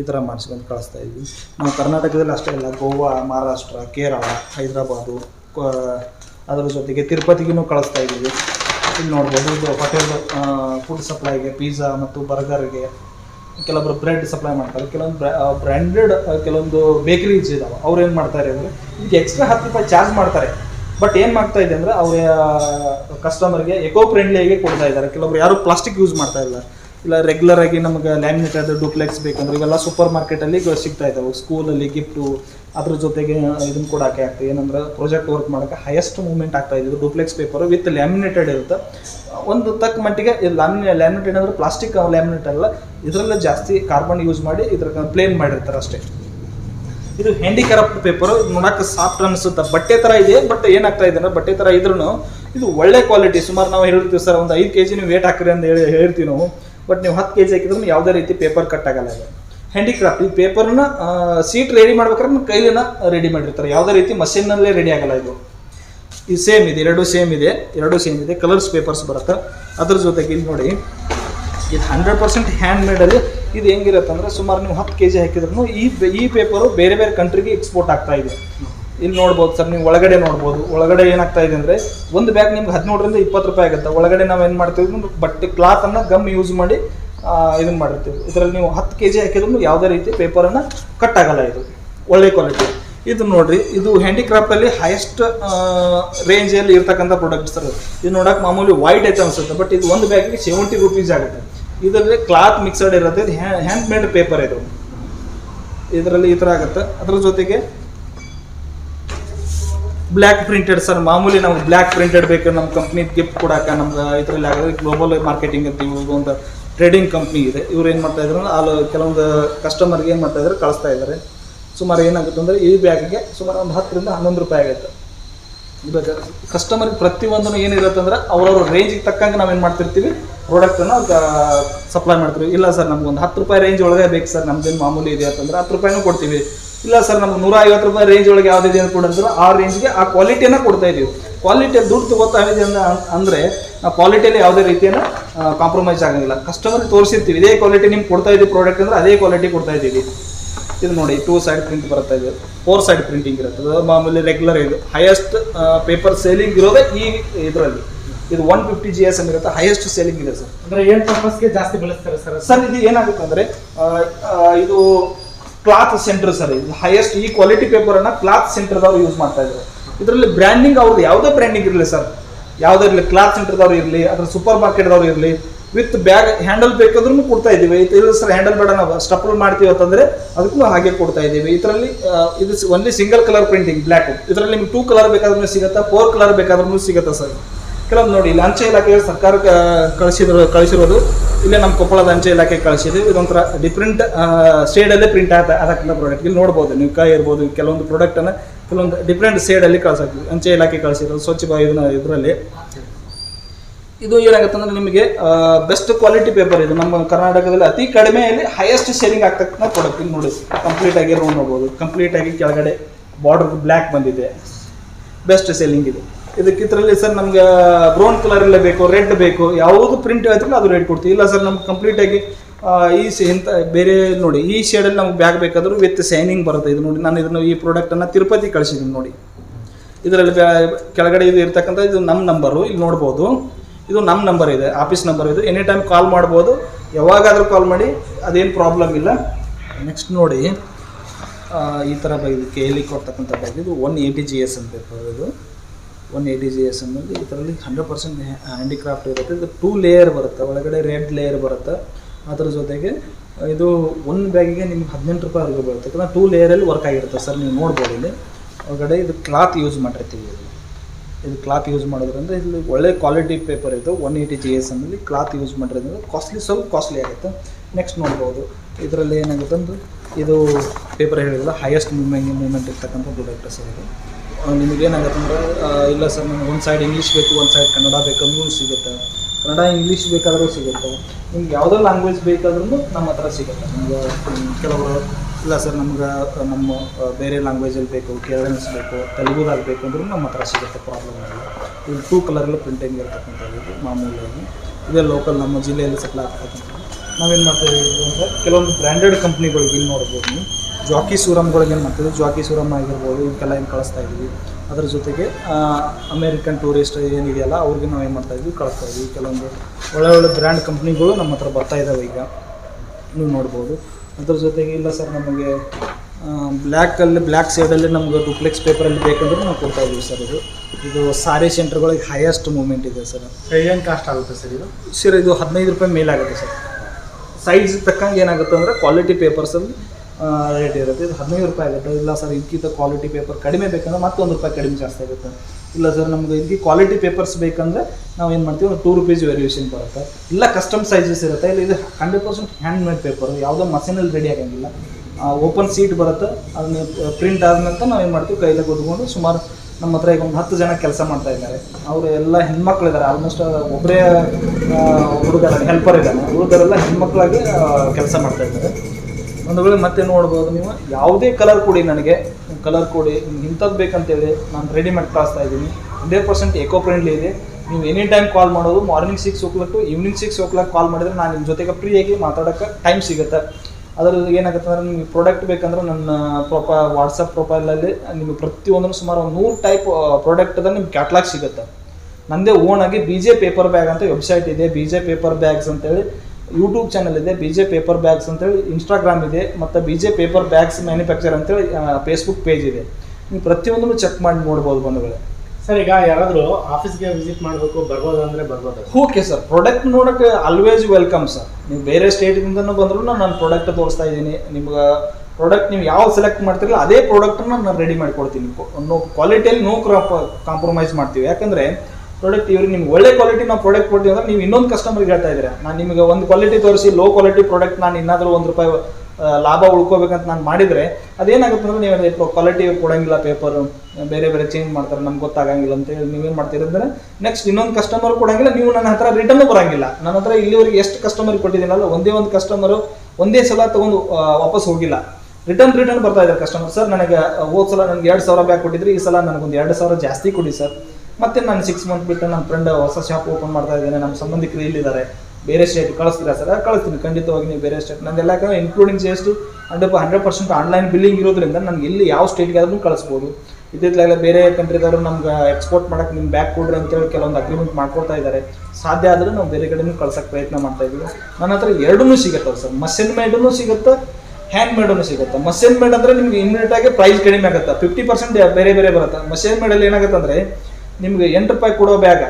ಈ ಥರ ಮಾಡಿಸ್ಕೊಂಡು ಕಳಿಸ್ತಾ ಇದ್ವಿ ನಾವು ಕರ್ನಾಟಕದಲ್ಲಿ ಅಷ್ಟೇ ಇಲ್ಲ, ಗೋವಾ, ಮಹಾರಾಷ್ಟ್ರ, ಕೇರಳ, ಹೈದರಾಬಾದು ಅದರ ಜೊತೆಗೆ ತಿರುಪತಿಗೂ ಕಳಿಸ್ತಾ ಇದ್ದೀವಿ. ಇಲ್ಲಿ ನೋಡ್ಬೋದು ಇದು ಹೋಟೆಲ್ ಫುಡ್ ಸಪ್ಲೈಗೆ ಪಿಜ್ಜಾ ಮತ್ತು ಬರ್ಗರ್ಗೆ ಕೆಲವೊಬ್ಬರು ಬ್ರೆಡ್ ಸಪ್ಲೈ ಮಾಡ್ತಾರೆ. ಕೆಲವೊಂದು ಬ್ರ್ಯಾಂಡೆಡ್ ಕೆಲವೊಂದು ಬೇಕರೀಸ್ ಇದಾವೆ. ಅವ್ರು ಏನು ಮಾಡ್ತಾರೆ ಅಂದರೆ ಇದಕ್ಕೆ ಎಕ್ಸ್ಟ್ರಾ ಹತ್ತು ರೂಪಾಯಿ ಚಾರ್ಜ್ ಮಾಡ್ತಾರೆ. ಬಟ್ ಏನು ಮಾಡ್ತಾ ಇದೆ ಅಂದರೆ, ಅವ್ರ ಕಸ್ಟಮರ್ಗೆ ಎಕೋ ಫ್ರೆಂಡ್ಲಿಯಾಗಿ ಕೊಡ್ತಾ ಇದ್ದಾರೆ. ಕೆಲವೊಬ್ರು ಯಾರು ಪ್ಲಾಸ್ಟಿಕ್ ಯೂಸ್ ಮಾಡ್ತಾ ಇಲ್ಲ. ಇಲ್ಲ ರೆಗ್ಯುಲರ್ ಆಗಿ ನಮಗೆ ಲ್ಯಾಮಿನೇಟೆಡ್ ಡೂಪ್ಲೆಕ್ಸ್ ಬೇಕಂದ್ರೆ ಇವೆಲ್ಲ ಸೂಪರ್ ಮಾರ್ಕೆಟಲ್ಲಿ ಸಿಗ್ತಾ ಇದ್ದಾವೆ ಸ್ಕೂಲಲ್ಲಿ ಗಿಫ್ಟು ಅದ್ರ ಜೊತೆಗೆ ಇದನ್ನು ಕೊಡೋಕೆ ಆಗ್ತದೆ ಏನಂದ್ರೆ ಪ್ರಾಜೆಕ್ಟ್ ವರ್ಕ್ ಮಾಡೋಕೆ ಹೈಯೆಸ್ಟ್ ಮೂವ್ಮೆಂಟ್ ಆಗ್ತಾ ಇದೆ ಡೂಪ್ಲೆಕ್ಸ್ ಪೇಪರ್ ವಿತ್ ಲ್ಯಾಮಿನೇಟೆಡ್ ಇರುತ್ತೆ. ಒಂದು ತಕ್ಕ ಮಟ್ಟಿಗೆ ಲ್ಯಾಮಿನೇ ಲ್ಯಾಮಿನೇಟೆಡ್ ಅಂದರೆ ಪ್ಲಾಸ್ಟಿಕ್ ಲ್ಯಾಮಿನೇಟ್ ಅಲ್ಲ. ಇದರಲ್ಲೇ ಜಾಸ್ತಿ ಕಾರ್ಬನ್ ಯೂಸ್ ಮಾಡಿ ಇದ್ರ ಪ್ಲೇನ್ ಮಾಡಿರ್ತಾರೆ ಅಷ್ಟೇ. ಇದು ಹ್ಯಾಂಡಿಕ್ರಾಫ್ಟ್ ಪೇಪರ್ ನೋಡಕ್ಕೆ ಸಾಫ್ಟ್ ಅನಿಸುತ್ತೆ. ಬಟ್ಟೆ ಥರ ಇದೆ ಬಟ್ ಏನಾಗ್ತಾ ಇದೆ ಅಂದ್ರೆ ಬಟ್ಟೆ ಥರ ಇದ್ರೂ ಇದು ಒಳ್ಳೆ ಕ್ವಾಲಿಟಿ ಸುಮಾರು ನಾವು ಹೇಳಿರ್ತೀವಿ ಸರ್, ಒಂದು ಐದು ಕೆ ಜಿ ನೀವು ವೇಟ್ ಹಾಕಿರಿ ಅಂತ ಹೇಳಿ ಹೇಳ್ತೀವಿ ನಾವು. ಬಟ್ ನೀವು ಹತ್ತು ಕೆ ಜಿ ಹಾಕಿದ್ರು ಯಾವುದೇ ರೀತಿ ಪೇಪರ್ ಕಟ್ ಆಗಲ್ಲ ಇದು. ಹ್ಯಾಂಡಿಕ್ರಾಫ್ಟ್ ಈ ಪೇಪರ್ನ ಸೀಟ್ ರೆಡಿ ಮಾಡ್ಬೇಕಾದ್ರೆ ಕೈಲಿನ ರೆಡಿ ಮಾಡಿರ್ತಾರೆ. ಯಾವುದೇ ರೀತಿ ಮಷಿನ್ನಲ್ಲೇ ರೆಡಿ ಆಗಲ್ಲ ಇದು. ಇದು ಸೇಮ್ ಇದೆ, ಎರಡು ಸೇಮ್ ಇದೆ, ಎರಡು ಸೇಮ್ ಇದೆ. ಕಲರ್ಸ್ ಪೇಪರ್ಸ್ ಬರುತ್ತೆ. ಅದ್ರ ಜೊತೆಗೆ ಇಲ್ಲಿ ನೋಡಿ, ಇದು ಹಂಡ್ರೆಡ್ ಪರ್ಸೆಂಟ್ ಹ್ಯಾಂಡ್ ಮೇಡಲ್ಲಿ ಇದು ಹೆಂಗಿರುತ್ತೆ ಅಂದರೆ ಸುಮಾರು ನೀವು ಹತ್ತು ಕೆ ಜಿ ಹಾಕಿದ್ರು ಈ ಈ ಪೇಪರು ಬೇರೆ ಬೇರೆ ಕಂಟ್ರಿಗೆ ಎಕ್ಸ್ಪೋರ್ಟ್ ಆಗ್ತಾ ಇದೆ. ಇಲ್ಲಿ ನೋಡ್ಬೋದು ಸರ್, ನೀವು ಒಳಗಡೆ ನೋಡ್ಬೋದು. ಒಳಗಡೆ ಏನಾಗ್ತಾ ಇದೆ ಅಂದರೆ, ಒಂದು ಬ್ಯಾಗ್ ನಿಮ್ಗೆ ಹದಿನೇಳರಿಂದ ಇಪ್ಪತ್ತು ರೂಪಾಯಿ ಆಗುತ್ತೆ. ಒಳಗಡೆ ನಾವು ಏನು ಮಾಡ್ತೀವಿ? ಬಟ್ಟೆ ಕ್ಲಾತನ್ನು ಗಮ್ ಯೂಸ್ ಮಾಡಿ ಇದನ್ನು ಮಾಡಿರ್ತೀವಿ. ಇದರಲ್ಲಿ ನೀವು ಹತ್ತು ಕೆ ಜಿ ಹಾಕಿದ್ರು ಯಾವುದೇ ರೀತಿ ಪೇಪರನ್ನು ಕಟ್ ಆಗಲ್ಲ ಇದು. ಒಳ್ಳೆ ಕ್ವಾಲಿಟಿ ಇದು ನೋಡ್ರಿ, ಇದು ಹ್ಯಾಂಡಿಕ್ರಾಫ್ಟಲ್ಲಿ ಹೈಯೆಸ್ಟ್ ರೇಂಜಲ್ಲಿ ಇರ್ತಕ್ಕಂಥ ಪ್ರಾಡಕ್ಟ್ ಸರ್ ಇದು ನೋಡಕ್ಕೆ ಮಾಮೂಲಿ ವೈಟ್ ಐತೆ ಅನ್ಸುತ್ತೆ ಬಟ್ ಇದು ಒಂದು ಬ್ಯಾಗಿಗೆ ಸೆವೆಂಟಿ ರುಪೀಸ್ ಆಗುತ್ತೆ. ಇದರಲ್ಲಿ ಕ್ಲಾತ್ ಮಿಕ್ಸಡ್ ಇರುತ್ತೆ, ಇದು ಹ್ಯಾಂಡ್ ಮೇಡ್ ಪೇಪರ್ ಇದು. ಇದರಲ್ಲಿ ಈ ಥರ ಆಗುತ್ತೆ. ಅದರ ಜೊತೆಗೆ ಬ್ಲ್ಯಾಕ್ ಪ್ರಿಂಟೆಡ್ ಸರ್. ಮಾಮೂಲಿ ನಮ್ಗೆ ಬ್ಲ್ಯಾಕ್ ಪ್ರಿಂಟೆಡ್ ಬೇಕು ನಮ್ಮ ಕಂಪ್ನಿ ಗಿಫ್ಟ್ ಕೊಡಾಕ ನಮ್ಗೆ ಇದರಲ್ಲಿ ಆಗೋದು ಗ್ಲೋಬಲ್ ಮಾರ್ಕೆಟಿಂಗ್ ಅಂತ ಒಂದು ಟ್ರೇಡಿಂಗ್ ಕಂಪ್ನಿ ಇದೆ. ಇವ್ರು ಏನು ಮಾಡ್ತಾ ಇದ್ರು, ಅಲ್ಲಿ ಕೆಲವೊಂದು ಕಸ್ಟಮರ್ಗೆ ಏನು ಮಾಡ್ತಾ ಇದ್ದಾರೆ ಕಳಿಸ್ತಾ ಇದ್ದಾರೆ ಸುಮಾರು ಏನಾಗುತ್ತೆ ಅಂದರೆ ಈ ಬ್ಯಾಗಿಗೆ ಸುಮಾರು ಒಂದು ಹತ್ತರಿಂದ ಹನ್ನೊಂದು ರೂಪಾಯಿ ಆಗುತ್ತೆ. ಇವಾಗ ಕಸ್ಟಮರ್ಗೆ ಪ್ರತಿಯೊಂದನ್ನು ಏನಿರುತ್ತೆ ಅಂದ್ರೆ ಅವ್ರವ್ರ ರೇಂಜಿಗೆ ತಕ್ಕಂಗೆ ನಾವೇನು ಮಾಡ್ತಿರ್ತೀವಿ ಪ್ರಾಡಕ್ಟನ್ನು ಸಪ್ಲೈ ಮಾಡ್ತೀವಿ. ಇಲ್ಲ ಸರ್, ನಮ್ಗೆ ಒಂದು ಹತ್ತು ರೂಪಾಯಿ ರೇಂಜ್ ಒಳಗೆ ಬೇಕು ಸರ್. ನಮ್ದೇನು ಮಾಮೂಲಿ ಇದೆ ಅಂತಂದ್ರೆ ಹತ್ತು ರೂಪಾಯಿನೂ ಕೊಡ್ತೀವಿ. ಇಲ್ಲ ಸರ್ ನಮ್ಗೆ ನೂರ ಐವತ್ತು ರೂಪಾಯಿ ರೇಂಜ್ ಒಳಗೆ ಯಾವ್ದಿದೆ ಅಂತ ಕೊಡಿದ್ರು ಆ ರೇಂಜ್ಗೆ ಆ ಕ್ವಾಲಿಟಿಯನ್ನು ಕೊಡ್ತಾ ಇದೀವಿ. ಕ್ವಾಲಿಟಿ ದುಡ್ಡು ತಗೋತಾ ಇದೆ ಅಂದ ಅಂದರೆ ಆ ಕ್ವಾಲಿಟಿಯಲ್ಲಿ ಯಾವುದೇ ರೀತಿಯನ್ನು ಕಾಂಪ್ರಮೈಸ್ ಆಗಂಗಿಲ್ಲ. ಕಸ್ಟಮರ್ಗೆ ತೋರಿಸಿರ್ತೀವಿ ಇದೇ ಕ್ವಾಲಿಟಿ ನಿಮ್ಗೆ ಕೊಡ್ತಾ ಇದ್ದೀವಿ ಪ್ರಾಡಕ್ಟ್ ಅಂದ್ರೆ ಅದೇ ಕ್ವಾಲಿಟಿ ಕೊಡ್ತಾ ಇದ್ದೀವಿ ಇದು ನೋಡಿ ಟೂ ಸೈಡ್ ಪ್ರಿಂಟ್ ಬರ್ತಾ ಇದೆ. ಫೋರ್ ಸೈಡ್ ಪ್ರಿಂಟಿಂಗ್ ಇರುತ್ತೆ. ಮಾಮೂಲಿ ರೆಗ್ಯುಲರ್ ಇದು. ಹೈಯೆಸ್ಟ್ ಪೇಪರ್ ಸೇಲಿಂಗ್ ಇರೋದೇ ಈ ಇದರಲ್ಲಿ. ಇದು one fifty G S M ಇರುತ್ತೆ ಹೈಯೆಸ್ಟ್ ಸೇಲಿಂಗ್ ಇದೆ ಸರ್. ಅಂದ್ರೆ ಏನ್ ಪರ್ಪಸ್ಗೆ ಜಾಸ್ತಿ ಬಳಸ್ತಾರೆ ಸರ್ ಸರ್ ಇದು ಏನಾಗುತ್ತೆ ಅಂದ್ರೆ ಇದು ಕ್ಲಾತ್ ಸೆಂಟರ್ ಸರ್ ಹೈಯೆಸ್ಟ್ ಈ ಕ್ವಾಲಿಟಿ ಪೇಪರ್ ಅನ್ನ ಕ್ಲಾತ್ ಸೆಂಟರ್ದವ್ರು ಯೂಸ್ ಮಾಡ್ತಾ ಇದ್ದಾರೆ ಇದರಲ್ಲಿ ಬ್ರ್ಯಾಂಡಿಂಗ್ ಅವ್ರದ್ದು ಯಾವುದೇ ಬ್ರ್ಯಾಂಡಿಂಗ್ ಇರಲಿ ಸರ್. ಯಾವುದೇ ಇರಲಿ ಕ್ಲಾತ್ ಸೆಂಟರ್ದವ್ರು ಇರಲಿ, ಅದ್ರ ಸೂಪರ್ ಮಾರ್ಕೆಟ್ದವ್ರು ಇರಲಿ ವಿತ್ ಬ್ಯಾಗ್ ಹ್ಯಾಂಡಲ್ ಬೇಕಾದ್ರೂ ಕೊಡ್ತಾ ಇದ್ದೀವಿ. ಇಲ್ಲ ಸರ್ ಹ್ಯಾಂಡಲ್ ಬೇಡ ನಾವು ಸ್ಟಪಲ್ ಮಾಡ್ತೀವಿ ಅಂತಂದ್ರೆ ಅದಕ್ಕೂ ಹಾಗೆ ಕೊಡ್ತಾ ಇದ್ದೀವಿ. ಇದರಲ್ಲಿ ಇದು only single colour printing black ಇದರಲ್ಲಿ ನಿಮ್ಗೆ ಟೂ ಕಲರ್ ಬೇಕಾದ್ರೂ ಸಿಗುತ್ತಾ ಫೋರ್ ಕಲರ್ ಬೇಕಾದ್ರೂ ಸಿಗುತ್ತಾ ಸರ್. ಕೆಲವೊಂದು ನೋಡಿ, ಇಲ್ಲಿ ಅಂಚೆ ಇಲಾಖೆ ಸರ್ಕಾರ ಕಳಿಸಿದ್ರು ಕಳಿಸಿರೋದು, ಇಲ್ಲೇ ನಮ್ಮ ಕೊಪ್ಪಳದ ಅಂಚೆ ಇಲಾಖೆ ಕಳಿಸಿದ್ವಿ ಇದೊಂಥರ ಡಿಫ್ರೆಂಟ್ ಶೇಡಲ್ಲೇ ಪ್ರಿಂಟ್ ಆದ ಅದಕ್ಕಿಂತ ಪ್ರಾಡಕ್ಟ್ ಇಲ್ಲಿ ನೋಡ್ಬೋದು, ನೀವು ಕೈ ಇರ್ಬೋದು, ಕೆಲವೊಂದು ಪ್ರಾಡಕ್ಟನ್ನು ಕೆಲವೊಂದು ಡಿಫ್ರೆಂಟ್ ಶೇಡಲ್ಲಿ ಕಳ್ಸಾಕ್ತೀವಿ. ಅಂಚೆ ಇಲಾಖೆ ಕಳಿಸಿರೋದು, ಸ್ವಚ್ಛ ಇದನ್ನ ಇದರಲ್ಲಿ. ಇದು ಏನಾಗುತ್ತೆ ಅಂದ್ರೆ ನಿಮಗೆ ಬೆಸ್ಟ್ ಕ್ವಾಲಿಟಿ ಪೇಪರ್ ಇದು. ನಮ್ಮ ಕರ್ನಾಟಕದಲ್ಲಿ ಅತಿ ಕಡಿಮೆಯಲ್ಲಿ ಹೈಯೆಸ್ಟ್ ಸೇಲಿಂಗ್ ಆಗ್ತಕ್ಕಂಥ ಪ್ರಾಡಕ್ಟ್ ಇಲ್ಲಿ ನೋಡಿ ಕಂಪ್ಲೀಟ್ ಆಗಿ ನೋಡ್ಬೋದು. ಕಂಪ್ಲೀಟ್ ಆಗಿ ಕೆಳಗಡೆ ಬಾರ್ಡರ್ ಬ್ಲ್ಯಾಕ್ ಬಂದಿದೆ. ಬೆಸ್ಟ್ ಸೇಲಿಂಗ್ ಇದೆ. ಇದಕ್ಕೆ ಇದರಲ್ಲಿ ಸರ್ ನಮ್ಗೆ ಬ್ರೌನ್ ಕಲರ್ ಎಲ್ಲ ಬೇಕು ರೆಡ್ ಬೇಕು. ಯಾವುದು ಪ್ರಿಂಟ್ ಹೇಳ್ತಿರಲ್ಲ ಅದು ರೇಟ್ ಕೊಡ್ತೀವಿ. ಇಲ್ಲ ಸರ್, ನಮ್ಗೆ ಕಂಪ್ಲೀಟ್ ಆಗಿ ಈ ಇಂಥ ಬೇರೆ ನೋಡಿ, ಈ ಶೇಡಲ್ಲಿ ನಮ್ಗೆ ಬ್ಯಾಗ್ ಬೇಕಾದರೂ ವಿತ್ ಶೈನಿಂಗ್ ಬರುತ್ತೆ. ಇದು ನೋಡಿ, ನಾನು ಇದನ್ನು ಈ ಪ್ರಾಡಕ್ಟನ್ನು ತಿರುಪತಿ ಕಳಿಸಿದ್ದೀನಿ ನೋಡಿ. ಇದರಲ್ಲಿ ಕೆಳಗಡೆ ಇದು ಇರ್ತಕ್ಕಂಥ ಇದು ನಮ್ಮ ನಂಬರು ಇಲ್ಲಿ ನೋಡ್ಬೋದು. ಇದು ನಮ್ಮ ನಂಬರ್ ಇದೆ ಆಫೀಸ್ ನಂಬರ್ ಇದು. ಎನಿ ಟೈಮ್ ಕಾಲ್ ಮಾಡ್ಬೋದು. ಯಾವಾಗಾದರೂ ಕಾಲ್ ಮಾಡಿ, ಅದೇನು ಪ್ರಾಬ್ಲಮ್ ಇಲ್ಲ. ನೆಕ್ಸ್ಟ್ ನೋಡಿ ಈ ಥರ ಬಗ್ಗೆ ಕೇಳಿ ಕೊಡ್ತಕ್ಕಂಥ ಬಗ್ಗೆ ಇದು ಒನ್ ಏಯ್ಟಿ ಜಿ ಎಸ್ ಅಂತ ಇರ್ತದೆ ಇದು. ಒನ್ ಏಯ್ಟಿ ಜಿ ಎಸ್ ಎಮ್ಮಲ್ಲಿ ಇದರಲ್ಲಿ ಹಂಡ್ರೆಡ್ ಪರ್ಸೆಂಟ್ ಹ್ಯಾಂಡಿಕ್ರಾಫ್ಟ್ ಇರುತ್ತೆ. ಇದು ಟೂ ಲೇಯರ್ ಬರುತ್ತೆ. ಒಳಗಡೆ ರೆಡ್ ಲೇಯರ್ ಬರುತ್ತೆ. ಅದರ ಜೊತೆಗೆ ಇದು ಒಂದು ಬ್ಯಾಗಿಗೆ ನಿಮ್ಗೆ ಹದಿನೆಂಟು ರೂಪಾಯಿವರೆಗೂ ಬರುತ್ತೆ. ಯಾಕಂದ್ರೆ ಟೂ ಲೇಯರಲ್ಲಿ ವರ್ಕ್ ಆಗಿರುತ್ತೆ. ಸರ್, ನೀವು ನೋಡ್ಬೋದು ಇಲ್ಲಿ. ಒಳಗಡೆ ಇದು ಕ್ಲಾತ್ ಯೂಸ್ ಮಾಡಿರ್ತೀವಿ ಇದು ಇದು ಕ್ಲಾತ್ ಯೂಸ್ ಮಾಡೋದ್ರಿಂದ ಇಲ್ಲಿ ಒಳ್ಳೆ ಕ್ವಾಲಿಟಿ ಪೇಪರ್ ಇದು. ಒನ್ ಏಯ್ಟಿ ಜಿ ಎಸ್ ಎಮ್ಮಲ್ಲಿ ಕ್ಲಾತ್ ಯೂಸ್ ಮಾಡಿರೋದ್ರಿಂದ ಕಾಸ್ಟ್ಲಿ ಸ್ವಲ್ಪ ಕಾಸ್ಟ್ಲಿ ಆಗುತ್ತೆ. ನೆಕ್ಸ್ಟ್ ನೋಡ್ಬೋದು. ಇದರಲ್ಲಿ ಏನಾಗುತ್ತೆ ಅಂದ್ರೆ ಇದು ಪೇಪರ್ ಹೇಳಿದ್ರೆ ಹೈಯೆಸ್ಟ್ ಮೂಮೆಂಟ್ ಮೂವ್ಮೆಂಟ್ ಇರ್ತಕ್ಕಂಥ ಪ್ರಾಡಕ್ಟ್ ಸರ್ ಇದು. ನಿಮ್ಗೆ ನಿಮಗೇನಾಗುತ್ತೆ ಅಂದ್ರೆ ಇಲ್ಲ ಸರ್ ನಮ್ಗೆ ಒಂದು ಸೈಡ್ ಇಂಗ್ಲೀಷ್ ಬೇಕು, ಒಂದು ಸೈಡ್ ಕನ್ನಡ ಬೇಕಂದ್ರೂ ಸಿಗುತ್ತೆ. ಕನ್ನಡ ಇಂಗ್ಲೀಷ್ ಬೇಕಾದರೂ ಸಿಗುತ್ತೆ. ನಿಮ್ಗೆ ಯಾವುದೋ ಲ್ಯಾಂಗ್ವೇಜ್ ಬೇಕಾದ್ರೂ ನಮ್ಮ ಹತ್ರ ಸಿಗುತ್ತೆ. ನಮ್ಗೆ ಕೆಲವರು, ಇಲ್ಲ ಸರ್ ನಮ್ಗೆ, ನಮ್ಮ ಬೇರೆ ಲ್ಯಾಂಗ್ವೇಜಲ್ಲಿ ಬೇಕು, ಕೇರಳನ್ಸ್ ಬೇಕು, ತೆಲುಗುದಾಗ ಬೇಕು ಅಂದ್ರೂ ನಮ್ಮ ಹತ್ರ ಸಿಗುತ್ತೆ ಪ್ರಾಬ್ಲಮ್ ಇಲ್ಲ ಇದು ಟೂ ಕಲರ್ಗಳು ಪ್ರಿಂಟಿಂಗ್ ಇರ್ತಕ್ಕಂಥದ್ದು ಮಾಮೂಲಿಯಾಗಿ. ಇದೇ ಲೋಕಲ್ ನಮ್ಮ ಜಿಲ್ಲೆಯಲ್ಲಿ ಸಪ್ಲೈ ಆಗ್ತಕ್ಕಂಥದ್ದು. ನಾವೇನು ಮಾಡ್ತೀವಿ ಅಂದರೆ ಕೆಲವೊಂದು ಬ್ರ್ಯಾಂಡೆಡ್ ಕಂಪ್ನಿಗಳಿಗೆ ಇಲ್ಲಿ ನೋಡ್ಬೋದು ನೀವು. ಜಾಕಿ ಸೂರಮ್ಗಳಿಗೆ ಏನು ಮಾಡ್ತೀವಿ? ಜಾಕಿ ಸೂರಮ್ ಆಗಿರ್ಬೋದು ಇವಕ್ಕೆಲ್ಲ ಏನು ಕಳಿಸ್ತಾ ಇದ್ದೀವಿ. ಅದ್ರ ಜೊತೆಗೆ ಅಮೇರಿಕನ್ ಟೂರಿಸ್ಟ್ ಏನಿದೆಯಲ್ಲ ಅವ್ರಿಗೆ ನಾವು ಏನು ಮಾಡ್ತಾ ಇದ್ವಿ ಕಳಿಸ್ತಾ ಇದ್ವಿ ಕೆಲವೊಂದು ಒಳ್ಳೆ ಒಳ್ಳೆ ಬ್ರ್ಯಾಂಡ್ ಕಂಪ್ನಿಗಳು ನಮ್ಮ ಹತ್ರ ಬರ್ತಾ ಇದ್ದಾವೆ ಈಗ. ನೀವು ನೋಡ್ಬೋದು. ಅದ್ರ ಜೊತೆಗೆ ಇಲ್ಲ ಸರ್ ನಮಗೆ ಬ್ಲ್ಯಾಕಲ್ಲಿ ಬ್ಲ್ಯಾಕ್ ಸೈಡಲ್ಲಿ ನಮ್ಗೆ ಡುಪ್ಲೆಕ್ಸ್ ಪೇಪರಲ್ಲಿ ಬೇಕಂದ್ರೆ ನಾವು ಕೊಡ್ತಾ ಇದ್ದೀವಿ ಸರ್ ಇದು. ಇದು ಸಾರಿ ಸೆಂಟರ್ಗಳಿಗೆ ಹೈಯೆಸ್ಟ್ ಮೂಮೆಂಟ್ ಇದೆ ಸರ್. ಏನು ಕಾಸ್ಟ್ ಆಗುತ್ತೆ ಸರ್ ಇದು? ಸರ್ ಇದು ಹದಿನೈದು ರೂಪಾಯಿ ಮೇಲಾಗುತ್ತೆ ಸರ್. ಸೈಜ್ ತಕ್ಕಂಗೆ ಏನಾಗುತ್ತೆ ಅಂದರೆ ಕ್ವಾಲಿಟಿ ಪೇಪರ್ಸಲ್ಲಿ ರೇಟ್ ಇರುತ್ತೆ. ಇದು ಹದಿನೈದು ರೂಪಾಯಿ ಆಗುತ್ತೆ. ಇಲ್ಲ ಸರ್ ಇದಕ್ಕಿಂತ ಕ್ವಾಲಿಟಿ ಪೇಪರ್ ಕಡಿಮೆ ಬೇಕಂದ್ರೆ ಮತ್ತೊಂದು ರೂಪಾಯಿ ಕಡಿಮೆ ಜಾಸ್ತಿ ಆಗುತ್ತೆ. ಇಲ್ಲ ಸರ್ ನಮ್ಗೆ ಇದಕ್ಕೆ ಕ್ವಾಲಿಟಿ ಪೇಪರ್ಸ್ ಬೇಕಂದ್ರೆ ನಾವು ಏನು ಮಾಡ್ತೀವಿ, ಒಂದು ಟೂ ರುಪೀಸ್ ವೇರಿಯೇಷನ್ ಬರುತ್ತೆ. ಇಲ್ಲ ಕಸ್ಟಮ್ ಸೈಜಸ್ ಇರುತ್ತೆ. ಇಲ್ಲ ಇದು hundred percent hand made paper ಯಾವುದೋ ಮಸೀನಲ್ಲಿ ರೆಡಿ ಆಗಂಗಿಲ್ಲ. ಓಪನ್ ಸೀಟ್ ಬರುತ್ತೆ. ಅದನ್ನ ಪ್ರಿಂಟ್ ನಂತರ ನಾವು ಏನು ಮಾಡ್ತೀವಿ ಕೈಯಲ್ಲಿ ಕೂತ್ಕೊಂಡು ಸುಮಾರು ನಮ್ಮ ಹತ್ರ ಈಗ ಒಂದು ಹತ್ತು ಜನ ಕೆಲಸ ಮಾಡ್ತಾ ಇದ್ದಾರೆ. ಅವರು ಎಲ್ಲ ಹೆಣ್ಮಕ್ಳು ಇದ್ದಾರೆ ಆಲ್ಮೋಸ್ಟ್ ಒಬ್ಬರೇ ಹುಡುಗರ ಹೆಲ್ಪರ್ ಇದ್ದಾನೆ. ಹುಡುಗರೆಲ್ಲ ಹೆಣ್ಮಕ್ಳಾಗಿ ಕೆಲಸ ಮಾಡ್ತಾ ಇದ್ದಾರೆ. ಒಂದು ವೇಳೆ ಮತ್ತೆ ನೋಡ್ಬೋದು ನೀವು, ಯಾವುದೇ ಕಲರ್ ಕೊಡಿ ನನಗೆ. ಕಲರ್ ಕೊಡಿ, ನಿಮ್ಗೆ ಇಂಥದ್ದು ಬೇಕಂತೇಳಿ ನಾನು ರೆಡಿಮೇಡ್ ಮಾಡಿ ಕಳಿಸ್ತಾ ಇದ್ದೀನಿ. ಹಂಡ್ರೆಡ್ ಪರ್ಸೆಂಟ್ ಎಕೋ ಫ್ರೆಂಡ್ಲಿ ಇದೆ. ನೀವು ಎನಿ ಟೈಮ್ ಕಾಲ್ ಮಾಡೋದು morning six o'clock evening six o'clock call ಮಾಡಿದರೆ ನಾನು ನಿಮ್ಮ ಜೊತೆಗೆ ಫ್ರೀಯಾಗಿ ಮಾತಾಡೋಕ್ಕೆ ಟೈಮ್ ಸಿಗುತ್ತೆ. ಅದರಲ್ಲಿ ಏನಾಗುತ್ತೆ ಅಂದ್ರೆ ನಿಮಗೆ ಪ್ರಾಡಕ್ಟ್ ಬೇಕಂದ್ರೆ ನನ್ನ ಪ್ರೊಪ ವಾಟ್ಸಪ್ ಪ್ರೊಫೈಲಲ್ಲಿ ನಿಮಗೆ ಪ್ರತಿಯೊಂದನ್ನು ಸುಮಾರು ಒಂದು ನೂರು ಟೈಪ್ ಪ್ರಾಡಕ್ಟ್ದ ನಿಮ್ಗೆ ಕ್ಯಾಟ್ಲಾಗ್ ಸಿಗುತ್ತೆ. ನಂದೇ ಓನ್ ಆಗಿ ಬಿ ಜೆ ಪೇಪರ್ ಬ್ಯಾಗ್ ಅಂತ ವೆಬ್ಸೈಟ್ ಇದೆ. ಬಿ ಜೆ ಪೇಪರ್ ಬ್ಯಾಗ್ಸ್ ಅಂತೇಳಿ ಯೂಟ್ಯೂಬ್ ಚಾನಲ್ ಇದೆ. ಬಿ ಜೆ ಪೇಪರ್ ಬ್ಯಾಗ್ಸ್ ಅಂತೇಳಿ ಇನ್ಸ್ಟಾಗ್ರಾಮ್ ಇದೆ. ಮತ್ತು B J paper bags manufacture ಅಂತೇಳಿ ಫೇಸ್ಬುಕ್ ಪೇಜ್ ಇದೆ. ನೀವು ಪ್ರತಿಯೊಂದನ್ನು ಚೆಕ್ ಮಾಡಿ ನೋಡ್ಬೋದು ಬಂಧುಗಳೇ. ಸರ್, ಈಗ ಯಾರಾದರೂ ಆಫೀಸ್ಗೆ ವಿಸಿಟ್ ಮಾಡಬೇಕು ಬರ್ಬೋದು ಅಂದ್ರೆ ಬರ್ಬೋದು. ಓಕೆ ಸರ್ ಪ್ರಾಡಕ್ಟ್ ನೋಡೋಕ್ಕೆ ಆಲ್ವೇಸ್ ವೆಲ್ಕಮ್ ಸರ್ ನೀವು ಬೇರೆ ಸ್ಟೇಟಿಂದನೂ ಬಂದರೂ ನಾನು ಪ್ರಾಡಕ್ಟ್ ತೋರಿಸ್ತಾ ಇದ್ದೀನಿ. ನಿಮ್ಗೆ ಪ್ರಾಡಕ್ಟ್ ನೀವು ಯಾವ ಸೆಲೆಕ್ಟ್ ಮಾಡ್ತಿರಲ್ಲ, ಅದೇ ಪ್ರಾಡಕ್ಟನ್ನು ನಾನು ರೆಡಿ ಮಾಡ್ಕೊಡ್ತೀನಿ. ನೋ ಕ್ವಾಲಿಟಿಯಲ್ಲಿ ನೋ ಕ್ರಾಪ್ ಕಾಂಪ್ರಮೈಸ್ ಮಾಡ್ತೀವಿ. ಯಾಕಂದರೆ ಪ್ರಾಡಕ್ಟ್ ಇವ್ರಿಗೆ ನಿಮ್ಗೆ ಒಳ್ಳೆ ಕ್ವಾಲಿಟಿ ನಾವು ಪ್ರಾಡಕ್ಟ್ ಕೊಡ್ತೀವಿ ಅಂದ್ರೆ ನೀವು ಇನ್ನೊಂದು ಕಸ್ಟಮರ್ಗೆ ಹೇಳ್ತಾ ಇದ್ದೀರಾ. ನಾನು ನಿಮಗೆ ಒಂದು ಕ್ವಾಲಿಟಿ ತೋರಿಸಿ ಲೋ ಕ್ವಾಲಿಟಿ ಪ್ರಾಡಕ್ಟ್ ನಾನು ಇನ್ನಾದರೂ ಒಂದು ರೂಪಾಯಿ ಲಾಭ ಉಳ್ಕೋಬೇಕಂತ ನಾನು ಮಾಡಿದರೆ ಅದೇನಾಗುತ್ತೆ ಅಂದ್ರೆ ನೀವು ಕ್ವಾಲಿಟಿ ಕೊಡಂಗಿಲ್ಲ ಪೇಪರು ಬೇರೆ ಬೇರೆ ಚೇಂಜ್ ಮಾಡ್ತಾರೆ, ನಮ್ಗೆ ಗೊತ್ತಾಗಂಗಿಲ್ಲ ಅಂತ ಹೇಳಿ ನೀವೇನು ಮಾಡ್ತೀರಂದ್ರೆ ನೆಕ್ಸ್ಟ್ ಇನ್ನೊಂದು ಕಸ್ಟಮರ್ ಕೊಡಂಗಿಲ್ಲ, ನೀವು ನನ್ನ ಹತ್ರ ರಿಟರ್ನ್ ಬರಂಗಿಲ್ಲ. ನನ್ನ ಹತ್ರ ಇಲ್ಲಿವರೆಗೆ ಎಷ್ಟು ಕಸ್ಟಮರ್ ಕೊಟ್ಟಿದ್ದೀನಲ್ಲ ಒಂದೇ ಒಂದು ಕಸ್ಟಮರು ಒಂದೇ ಸಲ ತಗೊಂಡು ವಾಪಸ್ ಹೋಗಿಲ್ಲ. ರಿಟರ್ನ್ ರಿಟರ್ನ್ ಬರ್ತಾ ಇದ್ದಾರೆ ಕಸ್ಟಮರ್ ಸರ್ ನನಗೆ ಹೋದ ಸಲ ನನಗೆ ಎರಡು ಸಾವಿರ ಬ್ಯಾಗ್ ಕೊಟ್ಟಿದ್ರಿ, ಈ ಸಲ ನನಗೊಂದು ಎರಡು ಸಾವಿರ ಜಾಸ್ತಿ ಕೊಡಿ ಸರ್ ಮತ್ತೆ ನಾನು ಸಿಕ್ಸ್ ಮಂತ್ ಬಿಟ್ಟು ನನ್ನ ಫ್ರೆಂಡ್ ಹೊಸ ಶಾಪ್ ಓಪನ್ ಮಾಡ್ತಾ ಇದ್ದೇನೆ, ನಮ್ಮ ಸಂಬಂಧಿಕರು ಇಲ್ಲಿದ್ದಾರೆ. ಬೇರೆ ಸ್ಟೇಟ್ ಕಳಿಸ್ತೀರಾ ಸರ್ ಕಳಿಸ್ತೀನಿ. ಖಂಡಿತವಾಗಿ ನೀವು ಬೇರೆ ಸ್ಟೇಟ್ ನಂದೆಲ್ಲ ಯಾಕಂದ್ರೆ including GST and hundred percent online billing ಇರೋದ್ರಿಂದ ನನಗೆ ಇಲ್ಲಿ ಯಾವ ಸ್ಟೇಟ್ಗೆ ಆದ್ರೂ ಕಳಿಸ್ಬೋದು. ಇತ್ತಿತ್ತಲಾಗೆಲ್ಲ ಬೇರೆ ಕಂಟ್ರಿದವರು ನಮ್ಗೆ ಎಕ್ಸ್ಪೋರ್ಟ್ ಮಾಡಕ್ಕೆ ನಿಮ್ಮ ಬ್ಯಾಕ್ ಕೊಡ್ರಿ ಅಂತೇಳಿ ಕೆಲವೊಂದು ಅಗ್ರಿಮೆಂಟ್ ಮಾಡ್ಕೊಳ್ತಾ ಇದ್ದಾರೆ. ಸಾಧ್ಯ ಆದರೆ ನಾವು ಬೇರೆ ಕಡೆನೂ ಕಳ್ಸೋಕ್ಕೆ ಪ್ರಯತ್ನ ಮಾಡ್ತಾ ಇದ್ದೀವಿ. ನನ್ನ ಹತ್ರ ಎರಡೂ ಸಿಗುತ್ತೆ ಸರ್ ಮಸಿನ್ ಮೇಡೂ ಸಿಗುತ್ತೆ ಹ್ಯಾಂಡ್ ಮೇಡೂ ಸಿಗುತ್ತೆ. ಮಸಿನ್ ಮೇಡ್ ಅಂದ್ರೆ ನಿಮ್ಗೆ ಇಮಿಡಿಯೇಟ್ ಆಗಿ ಪ್ರೈಸ್ ಕಡಿಮೆ ಆಗುತ್ತೆ. ಫಿಫ್ಟಿ ಪರ್ಸೆಂಟ್ ಬೇರೆ ಬೇರೆ ಬರುತ್ತೆ. ಮಸಿನ್ ಮೇಡಲ್ಲಿ ಏನಾಗುತ್ತೆ ಅಂದರೆ ನಿಮಗೆ ಎಂಟು ರೂಪಾಯಿ ಕೊಡೋ ಬ್ಯಾಗ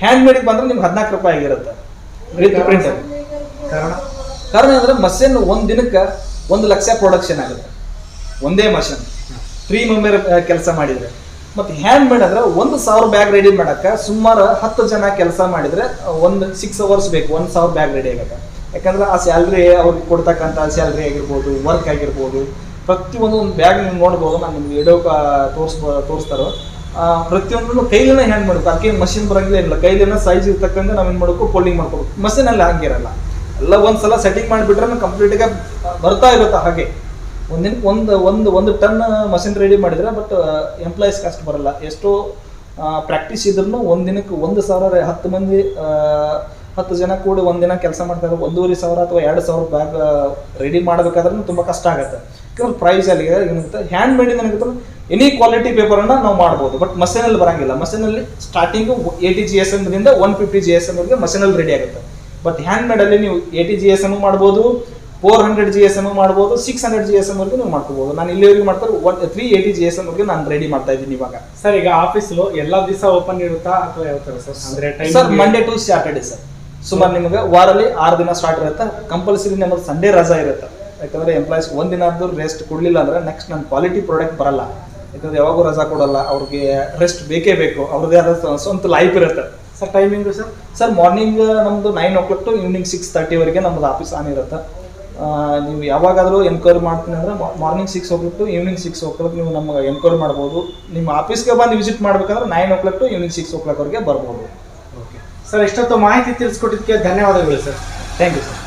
ಹ್ಯಾಂಡ್ ಮೇಡಿಗೆ ಬಂದ್ರೆ ನಿಮ್ಗೆ ಹದಿನಾಲ್ಕು ರೂಪಾಯಿ ಆಗಿರುತ್ತೆ. ಪ್ರಿಂಟರ್ ಕಾರಣ? ಕಾರಣ ಅಂದ್ರೆ ಮಷಿನ್ ಒಂದ್ ದಿನಕ್ಕೆ ಒಂದು ಲಕ್ಷ ಪ್ರೊಡಕ್ಷನ್ ಆಗುತ್ತೆ. ಒಂದೇ ಮಷಿನ್ ತ್ರೀ ಮೆಂಬರ್ ಕೆಲಸ ಮಾಡಿದ್ರೆ. ಮತ್ತೆ ಹ್ಯಾಂಡ್ ಮೇಡ್ ಅಂದ್ರೆ ಒಂದು ಸಾವಿರ ಬ್ಯಾಗ್ ರೆಡಿ ಮಾಡಕ್ಕೆ ಸುಮಾರು ಹತ್ತು ಜನ ಕೆಲಸ ಮಾಡಿದ್ರೆ ಒಂದು ಸಿಕ್ಸ್ ಅವರ್ಸ್ ಬೇಕು, ಒಂದು ಸಾವಿರ ಬ್ಯಾಗ್ ರೆಡಿ ಆಗುತ್ತೆ. ಯಾಕಂದ್ರೆ ಆ ಸ್ಯಾಲ್ರಿ ಅವ್ರಿಗೆ ಕೊಡ್ತಕ್ಕಂಥ ಸ್ಯಾಲ್ರಿ ಆಗಿರ್ಬೋದು ವರ್ಕ್ ಆಗಿರ್ಬೋದು. ಪ್ರತಿ ಒಂದು ಬ್ಯಾಗ್ ನೀವು ನೋಡ್ಬೋದು, ನಾನು ನಿಮ್ಗೆ ವಿಡಿಯೋ ತೋರಿಸ್, ತೋರಿಸ್ತಾರೋ. ಪ್ರತಿಯೊಂದನ್ನು ಕೈಲಿನ ಹ್ಯಾಂಡ್ ಮಾಡಬೇಕು. ಅದಕ್ಕೆ ಮಷಿನ್ ಬರಂಗಿಲ್ಲ, ಏನಿಲ್ಲ. ಕೈಲಿನ ಸೈಜ್ ಇರ್ತಕ್ಕಂಥ ನಾವೇನು ಮಾಡಬೇಕು? ಫೋಲ್ಡಿಂಗ್ ಮಾಡ್ಕೋಬೇಕು. ಅಲ್ಲಿ ಹಂಗಿರಲ್ಲ ಎಲ್ಲ ಒಂದ್ಸಲ ಸೆಟ್ಟಿಂಗ್ ಮಾಡಿಬಿಟ್ರೆ ಕಂಪ್ಲೀಟಾಗಿ ಬರ್ತಾ ಇರುತ್ತೆ ಹಾಗೆ. ಒಂದಿನ, ಒಂದು ಒಂದು ಒಂದು ಟನ್ ಮಷಿನ್ ರೆಡಿ ಮಾಡಿದ್ರೆ ಬಟ್ ಎಂಪ್ಲಾಯೀಸ್ ಕಾಸ್ಟ್ ಬರಲ್ಲ. ಎಷ್ಟೋ ಪ್ರಾಕ್ಟೀಸ್ ಇದ್ರೂ ಒಂದು ದಿನಕ್ಕೆ ಒಂದು ಸಾವಿರ, ಹತ್ತು ಮಂದಿ ಹತ್ತು ಜನ ಕೂಡಿ ಒಂದಿನ ಕೆಲಸ ಮಾಡ್ತಾರೆ ಒಂದೂವರೆ ಸಾವಿರ ಅಥವಾ ಎರಡು ಸಾವಿರ ಬ್ಯಾಗ್ ರೆಡಿ ಮಾಡಬೇಕಾದ್ರೂ ತುಂಬ ಕಷ್ಟ ಆಗುತ್ತೆ. ಯಾಕಂದ್ರೆ ಪ್ರೈಸ್ ಅಲ್ಲಿ ಏನಾಗುತ್ತೆ? ಹ್ಯಾಂಡ್ ಮೇಡಿಂದ ಏನಾಗುತ್ತೆ ಎನಿ ಕ್ವಾಲಿಟಿ ಪೇಪರನ್ನು ನಾವು ಮಾಡ್ಬೋದು ಬಟ್ ಮಷೀನಲ್ಲಿ ಬರಂಗಿಲ್ಲ. ಮಷೀನಲ್ಲಿ ಸ್ಟಾರ್ಟಿಂಗು ಏಟಿ ಜಿ ಎಸ್ ಎಮ್ದಿಂದ ಒನ್ ಫಿಫ್ಟಿ ಜಿ ಎಸ್ ಎಮ್ವರೆಗೆ ಮಷೀನಲ್ಲಿ ರೆಡಿ ಆಗುತ್ತೆ. ಬಟ್ ಹ್ಯಾಂಡ್ ಮೇಡಲ್ಲಿ ನೀವು ಏಟಿ ಜಿ ಎಸ್ ಎಂ ಮಾಡ್ಬೋದು four hundred G S M ಮಾಡ್ಬೋದು six hundred G S M ವರೆಗೂ ನೀವು ಮಾಡ್ಕೋಬಹುದು ನಾನು ಇಲ್ಲಿವರೆಗೂ ಮಾಡ್ತಾರೆ one three eighty G S M ವರೆಗೆ ನಾನು ರೆಡಿ ಮಾಡ್ತಾ ಇದ್ದೀನಿ ಇವಾಗ. ಸರ್ ಈಗ ಆಫೀಸ್ ಎಲ್ಲ ದಿವಸ ಓಪನ್ ಇರುತ್ತಾ ಅಥವಾ ಯಾವ ತರ ಸರ್ ಅಂದ್ರೆ sir Monday to Saturday sir ಸುಮಾರು ನಿಮಗೆ ವಾರಲ್ಲಿ ಆರು ದಿನ ಸ್ಟಾರ್ಟ್ ಇರುತ್ತೆ. ಕಂಪಲ್ಸರಿ ನಮ್ಮದು ಸಂಡೇ ರಜಾ ಇರುತ್ತೆ. ಯಾಕಂದ್ರೆ ಎಂಪ್ಲಾಯ್ಸ್ ಒಂದಿನ ಆದ್ರೂ ರೆಸ್ಟ್ ಕೊಡಲಿಲ್ಲ ಅಂದ್ರೆ ನೆಕ್ಸ್ಟ್ ನನ್ನ ಕ್ವಾಲಿಟಿ ಪ್ರಾಡಕ್ಟ್ ಬರಲ್ಲ. ಯಾಕಂದ್ರೆ ಯಾವಾಗೂ ರಜಾ ಕೊಡಲ್ಲ ಅವ್ರಿಗೆ ರೆಸ್ಟ್ ಬೇಕೇ ಬೇಕು. ಅವ್ರದ್ದೇ ಆದ ಸ್ವಂತ ಲೈಫ್ ಇರುತ್ತೆ. Sir timing sir sir morning ನಮ್ದು nine o'clock to evening six ತರ್ಟಿವರೆಗೆ ನಮ್ದು ಆಫೀಸ್ ಆನ್ ಇರುತ್ತೆ. ನೀವು ಯಾವಾಗಾದರೂ ಎನ್ಕ್ವೈರಿ ಮಾಡ್ತೀನಿ ಅಂದರೆ morning six o'clock to evening six o'clock ನೀವು ನಮಗೆ ಎನ್ಕ್ವೈರ್ ಮಾಡ್ಬೋದು. ನಿಮ್ಮ ಆಫೀಸ್ಗೆ ಬಂದು ವಿಸಿಟ್ ಮಾಡ್ಬೇಕಂದ್ರೆ nine o'clock to evening six ಓ ಕ್ಲಾಕ್ವರೆಗೆ ಬರ್ಬೋದು. ಓಕೆ ಸರ್ ಇಷ್ಟೊತ್ತು ಮಾಹಿತಿ ತಿಳಿಸ್ಕೊಟ್ಟಿದ್ದಕ್ಕೆ ಧನ್ಯವಾದಗಳು ಸರ್ ಥ್ಯಾಂಕ್ ಯು ಸರ್